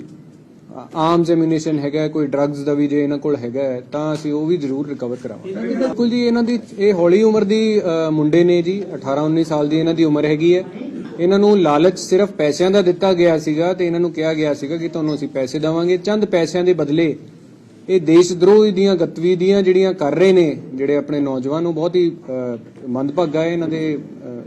ਆਰਮਸ ਐਮੂਨੀਸ਼ਨ ਹੈਗਾ, ਕੋਈ ਡਰੱਗਸ ਦਾ ਵੀ ਜੇ ਇਹਨਾਂ ਕੋਲ ਹੈਗਾ ਤਾਂ ਅਸੀਂ ਉਹ ਵੀ ਜ਼ਰੂਰ ਰਿਕਵਰ ਕਰਾਵਾਂਗੇ। ਬਿਲਕੁਲ ਜੀ, ਇਹਨਾਂ ਦੀ, ਇਹ ਹੌਲੀ ਉਮਰ ਦੀ ਮੁੰਡੇ ਨੇ ਜੀ 18 19 ਸਾਲ ਦੀ ਇਹਨਾਂ ਦੀ ਉਮਰ ਹੈਗੀ ਹੈ। ਇਹਨਾਂ ਨੂੰ ਲਾਲਚ ਸਿਰਫ ਪੈਸਿਆਂ ਦਾ ਦਿੱਤਾ ਗਿਆ ਸੀਗਾ ਤੇ ਇਹਨਾਂ ਨੂੰ ਕਿਹਾ ਗਿਆ ਸੀਗਾ ਕਿ ਤੁਹਾਨੂੰ ਅਸੀਂ ਪੈਸੇ ਦੇਵਾਂਗੇ। ਚੰਦ ਪੈਸਿਆਂ ਦੇ ਬਦਲੇ ਇਹ ਦੇਸ਼ ਦਰੋਹੀ ਦੀਆਂ ਗਤੀਵਿਧੀਆਂ ਜਿਹੜੀਆਂ ਕਰ ਰਹੇ ਨੇ, ਜਿਹੜੇ ਆਪਣੇ ਨੌਜਵਾਨ ਨੂੰ ਬਹੁਤ ਹੀ ਮੰਦਭਾਗਾ ਇਹਨਾਂ ਦੇ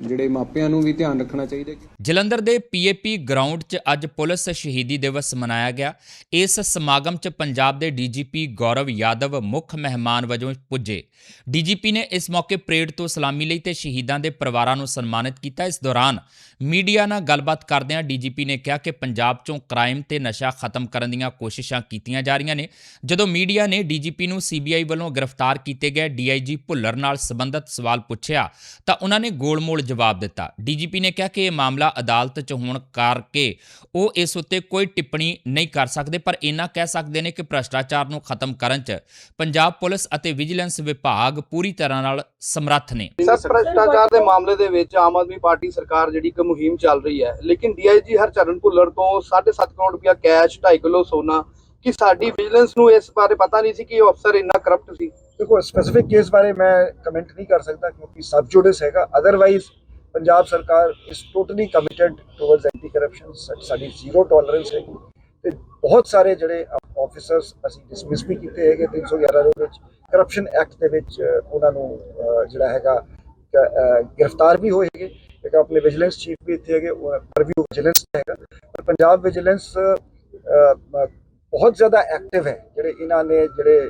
ਜਿਹੜੇ ਮਾਪਿਆਂ ਨੂੰ ਵੀ ਧਿਆਨ ਰੱਖਣਾ ਚਾਹੀਦਾ ਜਲੰਧਰ ਦੇ ਪੀਏਪੀ ਗਰਾਊਂਡ 'ਚ ਅੱਜ ਪੁਲਿਸ ਸ਼ਹੀਦੀ ਦਿਵਸ ਮਨਾਇਆ ਗਿਆ। ਇਸ ਸਮਾਗਮ 'ਚ ਪੰਜਾਬ ਦੇ ਡੀਜੀਪੀ ਗੌਰਵ ਯਾਦਵ ਮੁੱਖ ਮਹਿਮਾਨ ਵਜੋਂ ਪੁੱਜੇ। ਡੀਜੀਪੀ ਨੇ ਇਸ ਮੌਕੇ ਪਰੇਡ ਤੋਂ ਸਲਾਮੀ ਲਈ ਤੇ ਸ਼ਹੀਦਾਂ ਦੇ ਪਰਿਵਾਰਾਂ ਨੂੰ ਸਨਮਾਨਿਤ ਕੀਤਾ। ਇਸ ਦੌਰਾਨ ਮੀਡੀਆ ਨਾਲ ਗੱਲਬਾਤ ਕਰਦਿਆਂ ਡੀਜੀਪੀ ਨੇ ਕਿਹਾ ਕਿ ਪੰਜਾਬ 'ਚੋਂ ਕ੍ਰਾਈਮ ਤੇ ਨਸ਼ਾ ਖਤਮ ਕਰਨ ਦੀਆਂ ਕੋਸ਼ਿਸ਼ਾਂ ਕੀਤੀਆਂ ਜਾ ਰਹੀਆਂ ਨੇ। ਜਦੋਂ ਮੀਡੀਆ ਨੇ ਡੀਜੀਪੀ ਨੂੰ ਸੀਬੀਆਈ ਵੱਲੋਂ ਗ੍ਰਿਫਤਾਰ ਕੀਤੇ ਗਏ ਡੀਆਈਜੀ ਭੁੱਲਰ ਨਾਲ ਸੰਬੰਧਤ ਸਵਾਲ ਪੁੱਛਿਆ ਤਾਂ ਉਹਨਾਂ ਨੇ ਗੋਲਮੋਲ ਜਵਾਬ ਦਿੱਤਾ। ਡੀਜੀਪੀ ਨੇ ਕਿਹਾ ਕਿ ਇਹ ਮਾਮਲਾ ਅਦਾਲਤ 'ਚ ਹੋਣ ਕਰਕੇ ਉਹ ਇਸ ਉੱਤੇ ਕੋਈ ਟਿੱਪਣੀ ਨਹੀਂ ਕਰ ਸਕਦੇ, ਪਰ ਇੰਨਾ ਕਹਿ ਸਕਦੇ ਨੇ ਕਿ ਭ੍ਰਸ਼ਟਾਚਾਰ ਨੂੰ ਖਤਮ ਕਰਨ 'ਚ ਪੰਜਾਬ ਪੁਲਿਸ ਅਤੇ ਵਿਜੀਲੈਂਸ ਵਿਭਾਗ ਪੂਰੀ ਤਰ੍ਹਾਂ ਨਾਲ ਸਮਰੱਥ ਨੇ। ਸਰ, ਭ੍ਰਸ਼ਟਾਚਾਰ ਦੇ ਮਾਮਲੇ ਦੇ ਵਿੱਚ ਆਮ ਆਦਮੀ ਪਾਰਟੀ ਸਰਕਾਰ ਜਿਹੜੀ ਇੱਕ ਮੁਹਿੰਮ ਚੱਲ ਰਹੀ ਹੈ, ਲੇਕਿਨ ਡੀਆਈਜੀ ਹਰਚਰਨ ਭੁੱਲਰ ਤੋਂ 7.5 ਕਰੋੜ ਰੁਪਇਆ ਕੈਸ਼ 2.5 ਕਿਲੋ ਸੋਨਾ, ਕਿ ਸਾਡੀ ਵਿਜੀਲੈਂਸ ਨੂੰ ਇਸ ਬਾਰੇ ਪਤਾ ਨਹੀਂ ਸੀ ਕਿ ਉਹ ਅਫਸਰ ਇੰਨਾ ਕਰਪਟ ਸੀ? ਦੇਖੋ ਸਪੈਸੀਫਿਕ ਕੇਸ ਬਾਰੇ ਮੈਂ ਕਮੈਂਟ ਨਹੀਂ ਕਰ ਸਕਦਾ ਕਿਉਂਕਿ ਸਬ ਜੁਡਿਸ ਹੈਗਾ। ਅਦਰਵਾਈਜ਼ ਪੰਜਾਬ ਸਰਕਾਰ ਇਸ totally committed towards anti corruption ਸਾਡੀ ਜ਼ੀਰੋ ਟੋਲਰੈਂਸ ਹੈ ਤੇ ਬਹੁਤ ਸਾਰੇ ਜਿਹੜੇ ਆਫੀਸਰਸ ਅਸੀਂ ਡਿਸਮਿਸ ਵੀ ਕੀਤੇ ਹੈਗੇ 311 ਦੇ ਵਿੱਚ। ਕਰਪਸ਼ਨ ਐਕਟ ਦੇ ਵਿੱਚ ਉਹਨਾਂ ਨੂੰ ਜਿਹੜਾ ਹੈਗਾ ਗ੍ਰਿਫਤਾਰ ਵੀ ਹੋਏ ਹੈਗੇ। ਇੱਕ ਆਪਣੇ ਵਿਜੀਲੈਂਸ ਚੀਫ ਵੀ ਇੱਥੇ ਹੈਗੇ ਪਰਵਿਊ ਵਿਜੀਲੈਂਸ ਹੈਗਾ। ਪਰ ਪੰਜਾਬ ਵਿਜੀਲੈਂਸ ਬਹੁਤ ਜ਼ਿਆਦਾ ਐਕਟਿਵ ਹੈ ਜਿਹੜੇ ਇਹਨਾਂ ਨੇ ਜਿਹੜੇ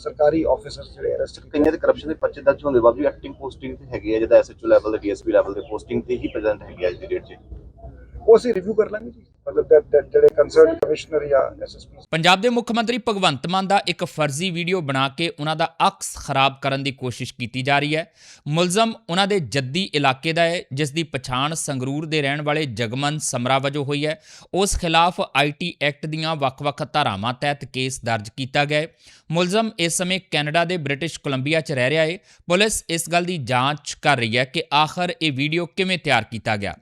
ਸਰਕਾਰੀ ਆਫੀਸਰਸ ਜਿਹੜੇ ਅਰੈਸਟ ਕੀਤੇ ਕਈਆਂ ਦੇ ਕਰਪਸ਼ਨ ਦੇ ਪਰਚੇ ਦਰਜ ਹੋਣ ਦੇ ਬਾਵਜੂਦ ਐਕਟਿੰਗ ਪੋਸਟਿੰਗ ਤੇ ਹੈਗੇ ਆ ਜਿਹਦਾ ਐਸਐਚਓ ਲੈਵਲ ਤੇ ਡੀਐਸਪੀ ਲੈਵਲ ਦੇ ਪੋਸਟਿੰਗ ਤੇ ਹੀ ਪ੍ਰੈਜ਼ੈਂਟ ਹੈਗੇ ਆ ਅੱਜ ਦੀ ਡੇਟ 'ਚ। ਉਹ ਅਸੀਂ ਰਿਵਿਊ ਕਰ ਲਾਂਗੇ ਜੀ। ਮਤਲਬ ਜਿਹੜੇ ਕੰਸਰਨਡ ਕਮਿਸ਼ਨਰ ਜਾਂ ਐਸਐਸਪੀ ਪੰਜਾਬ ਦੇ ਮੁੱਖ ਮੰਤਰੀ ਭਗਵੰਤ ਮਾਨ ਦਾ ਇੱਕ ਫਰਜ਼ੀ ਵੀਡੀਓ ਬਣਾ ਕੇ ਉਹਨਾਂ ਦਾ ਅਕਸ ਖਰਾਬ ਕਰਨ ਦੀ ਕੋਸ਼ਿਸ਼ ਕੀਤੀ ਜਾ ਰਹੀ ਹੈ। ਮੁਲਜ਼ਮ ਉਹਨਾਂ ਦੇ ਜੱਦੀ ਇਲਾਕੇ ਦਾ ਹੈ, ਜਿਸ ਦੀ ਪਛਾਣ ਸੰਗਰੂਰ ਦੇ ਰਹਿਣ ਵਾਲੇ ਜਗਮਨ ਸਮਰਾ ਵਜੋਂ ਹੋਈ ਹੈ। ਉਸ ਖਿਲਾਫ ਆਈਟੀ ਐਕਟ ਦੀਆਂ ਵੱਖ-ਵੱਖ ਧਾਰਾਵਾਂ ਤਹਿਤ ਕੇਸ ਦਰਜ ਕੀਤਾ ਗਿਆ ਹੈ। ਮੁਲਜ਼ਮ ਇਸ ਸਮੇਂ ਕੈਨੇਡਾ ਦੇ ਬ੍ਰਿਟਿਸ਼ ਕੋਲੰਬੀਆ 'ਚ ਰਹਿ ਰਿਹਾ ਹੈ। ਪੁਲਿਸ ਇਸ ਗੱਲ ਦੀ ਜਾਂਚ ਕਰ ਰਹੀ ਹੈ ਕਿ ਆਖਰ ਇਹ ਵੀਡੀਓ ਕਿਵੇਂ ਤਿਆਰ ਕੀਤਾ ਗਿਆ।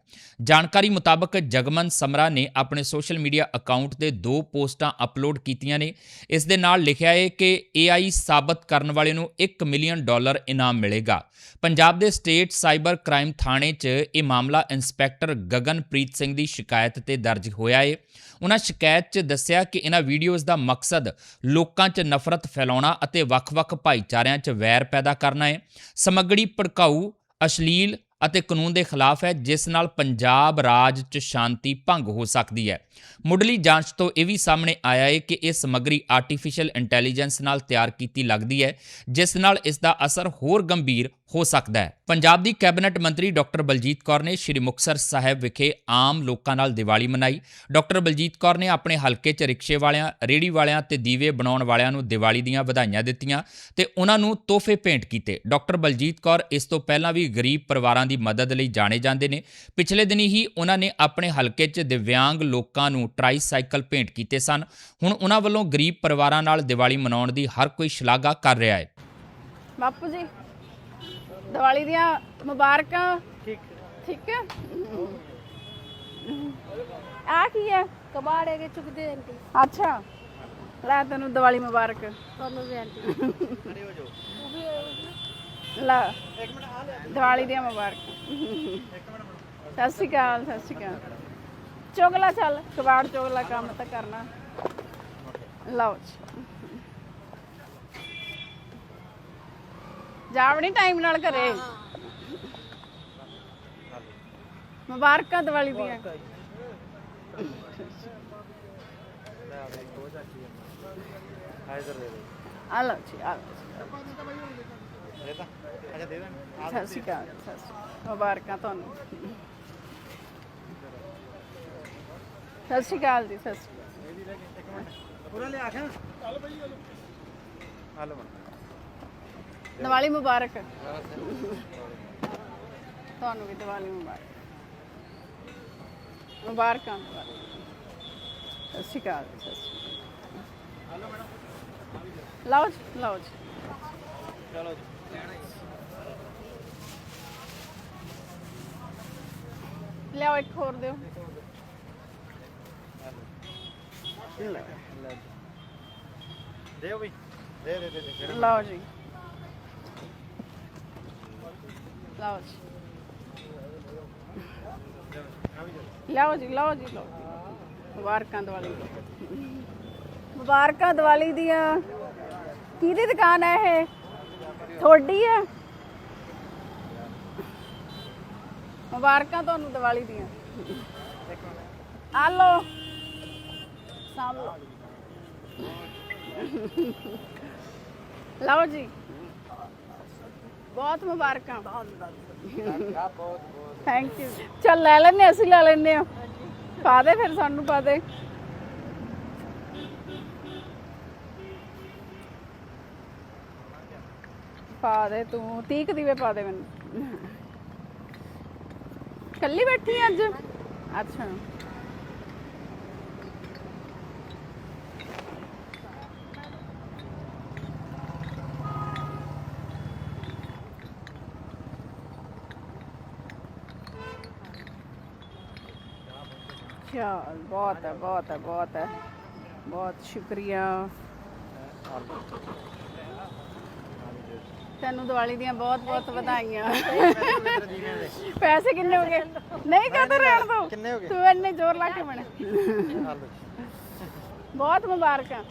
ਜਾਣਕਾਰੀ ਮੁਤਾਬਕ ਜਗਮਨ ਸਮਰਾ ਨੇ ਆਪਣੇ ਸੋਸ਼ਲ ਮੀਡੀਆ ਅਕਾਊਂਟ ਤੇ ਦੋ ਪੋਸਟਾਂ ਅਪਲੋਡ ਕੀਤੀਆਂ ਨੇ। ਇਸ ਦੇ ਨਾਲ ਲਿਖਿਆ ਹੈ ਕਿ AI ਸਾਬਤ ਕਰਨ ਵਾਲੇ ਨੂੰ 1 ਮਿਲੀਅਨ ਡਾਲਰ ਇਨਾਮ ਮਿਲੇਗਾ। ਪੰਜਾਬ ਦੇ ਸਟੇਟ ਸਾਈਬਰ ਕ੍ਰਾਈਮ ਥਾਣੇ 'ਚ ਇਹ ਮਾਮਲਾ ਇੰਸਪੈਕਟਰ ਗਗਨਪ੍ਰੀਤ ਸਿੰਘ ਦੀ ਸ਼ਿਕਾਇਤ ਤੇ ਦਰਜ ਹੋਇਆ ਹੈ ਉਹਨਾਂ ਸ਼ਿਕਾਇਤ 'ਚ ਦੱਸਿਆ ਕਿ ਇਹਨਾਂ ਵੀਡੀਓਜ਼ ਦਾ ਮਕਸਦ ਲੋਕਾਂ 'ਚ ਨਫ਼ਰਤ ਫੈਲਾਉਣਾ ਅਤੇ ਵੱਖ-ਵੱਖ ਭਾਈਚਾਰਿਆਂ 'ਚ ਵੈਰ ਪੈਦਾ ਕਰਨਾ ਹੈ ਸਮੱਗਰੀ ਭੜਕਾਊ, ਅਸ਼ਲੀਲ ਅਤੇ ਕਾਨੂੰਨ ਦੇ ਖਿਲਾਫ ਹੈ, ਜਿਸ ਨਾਲ ਪੰਜਾਬ ਰਾਜ 'ਚ ਸ਼ਾਂਤੀ ਭੰਗ ਹੋ ਸਕਦੀ ਹੈ। ਮੁੱਢਲੀ ਜਾਂਚ ਤੋਂ ਇਹ ਵੀ ਸਾਹਮਣੇ ਆਇਆ ਹੈ ਕਿ ਇਹ ਸਮੱਗਰੀ ਆਰਟੀਫੀਸ਼ੀਅਲ ਇੰਟੈਲੀਜੈਂਸ ਨਾਲ ਤਿਆਰ ਕੀਤੀ ਲੱਗਦੀ ਹੈ, ਜਿਸ ਨਾਲ ਇਸ ਦਾ ਅਸਰ ਹੋਰ ਗੰਭੀਰ ਹੋ ਸਕਦਾ ਹੈ। ਪੰਜਾਬ ਦੀ ਕੈਬਨਿਟ ਮੰਤਰੀ ਡਾਕਟਰ ਬਲਜੀਤ ਕੌਰ ਨੇ ਸ਼੍ਰੀ ਮੁਕਤਸਰ ਸਾਹਿਬ ਵਿਖੇ ਆਮ ਲੋਕਾਂ ਨਾਲ ਦੀਵਾਲੀ ਮਨਾਈ। ਡਾਕਟਰ ਬਲਜੀਤ ਕੌਰ ਨੇ ਆਪਣੇ ਹਲਕੇ 'ਚ ਰਿਕਸ਼ੇ ਵਾਲਿਆਂ ਰੇੜੀ ਵਾਲਿਆਂ ਤੇ ਦੀਵੇ ਬਣਾਉਣ ਵਾਲਿਆਂ ਨੂੰ ਦੀਵਾਲੀ ਦੀਆਂ ਵਧਾਈਆਂ ਦਿੱਤੀਆਂ ਤੇ ਉਹਨਾਂ ਨੂੰ ਤੋਹਫੇ ਭੇਂਟ ਕੀਤੇ। ਡਾਕਟਰ ਬਲਜੀਤ ਕੌਰ ਇਸ ਤੋਂ ਪਹਿਲਾਂ ਵੀ ਗਰੀਬ ਪਰਿਵਾਰਾਂ ਦੀ ਮਦਦ ਲਈ ਜਾਣੇ ਜਾਂਦੇ ਨੇ। ਪਿਛਲੇ ਦਿਨੀ ਹੀ ਉਹਨਾਂ ਨੇ ਆਪਣੇ ਹਲਕੇ 'ਚ ਦਿਵਿਆਂਗ ਲੋਕਾਂ ਨੂੰ ਟ੍ਰਾਈਸਾਈਕਲ ਭੇਂਟ ਕੀਤੇ ਸਨ। ਹੁਣ ਉਹਨਾਂ ਵੱਲੋਂ ਗਰੀਬ ਪਰਿਵਾਰਾਂ ਨਾਲ ਦੀਵਾਲੀ ਮਨਾਉਣ ਦੀ ਹਰ ਕੋਈ ਸ਼ਲਾਘਾ ਕਰ ਰਿਹਾ ਹੈ। ਬਾਪੂ ਜੀ ਦੀਵਾਲੀ ਦੀਆਂ ਮੁਬਾਰਕਾਂ। ਠੀਕ। ਠੀਕ ਹੈ? ਆ ਕੀ ਹੈ? ਕਬਾੜੇ ਕੇ ਚੁੱਕਦੇ ਆਂਟੀ। ਅੱਛਾ। ਲੈ ਤੈਨੂੰ ਦੀਵਾਲੀ ਮੁਬਾਰਕ। ਤੁਹਾਨੂੰ ਵੀ ਆਂਟੀ। ਖੜੇ ਹੋ ਜਾਓ। ਲੈ। ਦੀਵਾਲੀ ਦੀਆਂ ਮੁਬਾਰਕਾਂ। ਸਤਿ ਸ਼੍ਰੀ ਅਕਾਲ ਸਤਿ ਸ਼੍ਰੀ ਅਕਾਲ। ਚੁਗਲਾ ਚੱਲ। ਕਬਾੜ ਚੁਗਲਾ ਕੰਮ ਤਾਂ ਕਰਨਾ। ਲਓ ਜੀ। ਜਾਵਣੀ ਟਾਈਮ ਨਾਲ ਘਰੇ। ਮੁਬਾਰਕਾਂ ਦੀਵਾਲੀ ਦੀਆਂ। ਆ ਲਓ ਜੀ, ਆ ਲਓ ਜੀ। ਸਤਿ ਸ਼੍ਰੀ ਅਕਾਲ, ਸਤਿ ਸ਼੍ਰੀ ਅਕਾਲ। ਮੁਬਾਰਕਾਂ ਤੁਹਾਨੂੰ। ਸਤਿ ਸ਼੍ਰੀ ਅਕਾਲ ਜੀ, ਸਤਿ ਸ਼੍ਰੀ ਅਕਾਲ। ਦੀਵਾਲੀ ਮੁਬਾਰਕ। ਤੁਹਾਨੂੰ ਵੀ ਦੀਵਾਲੀ ਮੁਬਾਰਕ। ਮੁਬਾਰਕਾਂ ਦੀਵਾਲੀ। ਸਤਿ ਸ਼੍ਰੀ ਅਕਾਲ ਜੀ, ਸਤਿ ਸ਼੍ਰੀ ਅਕਾਲ। ਲਓ ਜੀ ਲਓ ਜੀ। ਲਿਆਓ ਇੱਕ ਹੋਰ ਦਿਓ। ਦਿਓ ਵੀ ਦੇ ਦੇ ਦੇ ਲਓ ਜੀ। ਲਓ ਜੀ ਲਓ ਜੀ ਲਓ ਜੀ। ਲਓ ਮੁਬਾਰਕਾਂ ਦੀਵਾਲੀ ਦੀਆਂ। ਮੁਬਾਰਕਾਂ ਦੀਵਾਲੀ ਦੀਆਂ। ਕਿਹਦੀ ਦੁਕਾਨ ਹੈ ਇਹ? ਤੁਹਾਡੀ ਹੈ? ਮੁਬਾਰਕਾਂ ਤੁਹਾਨੂੰ ਦੀਵਾਲੀ ਦੀਆਂ। ਆ ਲਓ ਸਾਂਭ ਲਓ। ਲਓ ਜੀ। ਬਹੁਤ ਮੁਬਾਰਕਾਂ। ਥੈਂਕ ਯੂ ਚੱਲ ਲੈ ਲੈਨੇ ਅਸੀਂ ਲੈ ਲੈਨੇ ਆ ਪਾ ਦੇ ਫਿਰ ਸਾਨੂੰ ਪਾ ਦੇ। ਪਾ ਦੇ ਤੂੰ 30 ਕੁ ਦੀਵੇ ਪਾ ਦੇ ਮੈਨੂੰ। ਕੱਲੀ ਬੈਠੀ ਅੱਜ? ਅੱਛਾ। ਚਲ ਬਹੁਤ ਹੈ ਬਹੁਤ ਹੈ ਬਹੁਤ ਹੈ। ਬਹੁਤ ਸ਼ੁਕਰੀਆ। ਤੈਨੂੰ ਦੀਵਾਲੀ ਦੀਆਂ ਬਹੁਤ ਬਹੁਤ ਵਧਾਈਆਂ। ਪੈਸੇ ਕਿੰਨੇ ਹੋ ਗਏ? ਨਹੀਂ ਕਹਤੇ ਰਹਿਣ ਦੋ? ਕਿੰਨੇ ਹੋ ਗਏ? ਤੂੰ ਇੰਨੇ ਜ਼ੋਰ ਲਾ ਕੇ ਬਣੇ। ਬਹੁਤ ਮੁਬਾਰਕਾਂ।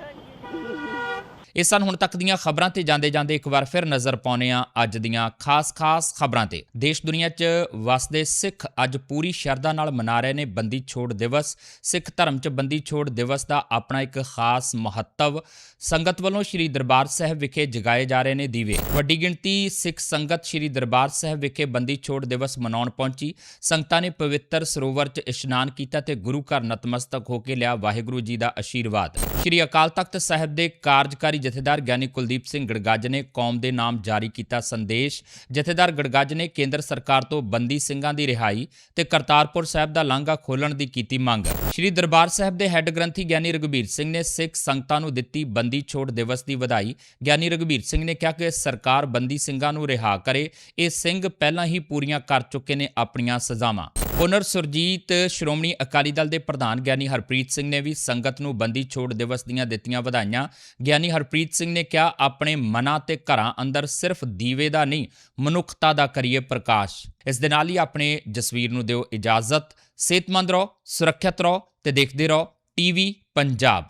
ਇਹ ਸਨ ਹੁਣ ਤੱਕ ਦੀਆਂ ਖਬਰਾਂ ਤੇ ਜਾਂਦੇ ਜਾਂਦੇ ਇੱਕ ਵਾਰ ਫਿਰ ਨਜ਼ਰ ਪਾਉਂਦੇ ਹਾਂ ਅੱਜ ਦੀਆਂ ਖਾਸ-ਖਾਸ ਖਬਰਾਂ ਤੇ। ਦੇਸ਼ ਦੁਨੀਆ 'ਚ ਵਸਦੇ ਸਿੱਖ ਅੱਜ ਪੂਰੀ ਸ਼ਰਧਾ ਨਾਲ ਮਨਾ ਰਹੇ ਨੇ ਬੰਦੀ ਛੋੜ ਦਿਵਸ। ਸਿੱਖ ਧਰਮ 'ਚ ਬੰਦੀ ਛੋੜ ਦਿਵਸ ਦਾ ਆਪਣਾ ਇੱਕ ਖਾਸ ਮਹੱਤਵ। ਸੰਗਤ ਵੱਲੋਂ ਸ੍ਰੀ ਦਰਬਾਰ ਸਾਹਿਬ ਵਿਖੇ ਜਗਾਏ ਜਾ ਰਹੇ ਨੇ ਦੀਵੇ। ਵੱਡੀ ਗਿਣਤੀ ਸਿੱਖ ਸੰਗਤ ਸ੍ਰੀ ਦਰਬਾਰ ਸਾਹਿਬ ਵਿਖੇ ਬੰਦੀ ਛੋੜ ਦਿਵਸ ਮਨਾਉਣ ਪਹੁੰਚੀ। ਸੰਗਤਾਂ ਨੇ ਪਵਿੱਤਰ ਸਰੋਵਰ 'ਚ ਇਸ਼ਨਾਨ ਕੀਤਾ ਤੇ ਗੁਰੂ ਘਰ ਨਤਮਸਤਕ ਹੋ ਕੇ ਲਿਆ ਵਾਹਿਗੁਰੂ ਜੀ ਦਾ ਆਸ਼ੀਰਵਾਦ ਸ੍ਰੀ ਅਕਾਲ ਤਖਤ ਸਾਹਿਬ ਦੇ ਕਾਰਜਕਾਰੀ ਜਥੇਦਾਰ ਗਿਆਨੀ ਕੁਲਦੀਪ ਸਿੰਘ ਗੜਗੱਜ ਨੇ ਕੌਮ ਦੇ ਨਾਮ ਜਾਰੀ ਕੀਤਾ ਸੰਦੇਸ਼। ਜਥੇਦਾਰ ਗੜਗੱਜ ਨੇ ਕੇਂਦਰ ਸਰਕਾਰ ਤੋਂ ਬੰਦੀ ਸਿੰਘਾਂ ਦੀ ਰਿਹਾਈ ਤੇ ਕਰਤਾਰਪੁਰ ਸਾਹਿਬ ਦਾ ਲਾਂਘਾ ਖੋਲਣ ਦੀ ਕੀਤੀ ਮੰਗ। ਸ੍ਰੀ ਦਰਬਾਰ ਸਾਹਿਬ ਦੇ ਹੈੱਡ ਗ੍ਰੰਥੀ ਗਿਆਨੀ ਰਘਬੀਰ ਸਿੰਘ ਨੇ ਸਿੱਖ ਸੰਗਤਾਂ ਨੂੰ ਦਿੱਤੀ ਬੰਦੀ ਛੋੜ ਦਿਵਸ ਦੀ ਵਧਾਈ। ਗਿਆਨੀ ਰਘਬੀਰ ਸਿੰਘ ਨੇ ਕਿਹਾ ਕਿ ਸਰਕਾਰ ਬੰਦੀ ਸਿੰਘਾਂ ਨੂੰ ਰਿਹਾ ਕਰੇ, ਇਹ ਸਿੰਘ ਪਹਿਲਾਂ ਹੀ ਪੂਰੀਆਂ ਕਰ ਚੁੱਕੇ ਨੇ ਆਪਣੀਆਂ ਸਜ਼ਾਵਾਂ। ਪੁਨਰ ਸੁਰਜੀਤ ਸ਼੍ਰੋਮਣੀ ਅਕਾਲੀ ਦਲ ਦੇ ਪ੍ਰਧਾਨ ਗਿਆਨੀ ਹਰਪ੍ਰੀਤ ਸਿੰਘ ਨੇ ਵੀ ਸੰਗਤ ਨੂੰ ਬੰਦੀ ਛੋੜ ਦਿਵਸ ਦੀਆਂ ਦਿੱਤੀਆਂ ਵਧਾਈਆਂ। ਗਿਆਨੀ ਹਰਪ੍ਰੀਤ ਸਿੰਘ ਨੇ ਕਿਹਾ, ਆਪਣੇ ਮਨਾਂ ਤੇ ਘਰਾਂ ਅੰਦਰ ਸਿਰਫ ਦੀਵੇ ਦਾ ਨਹੀਂ, ਮਨੁੱਖਤਾ ਦਾ ਕਰੀਏ ਪ੍ਰਕਾਸ਼। ਇਸ ਦੇ ਨਾਲ ਹੀ ਆਪਣੇ ਜਸਵੀਰ ਨੂੰ ਦਿਓ ਇਜਾਜ਼ਤ। ਸਿਹਤਮੰਦ ਰਹੋ, ਸੁਰੱਖਿਅਤ ਰਹੋ ਤੇ ਦੇਖਦੇ ਰਹੋ, ਟੀਵੀ ਪੰਜਾਬ।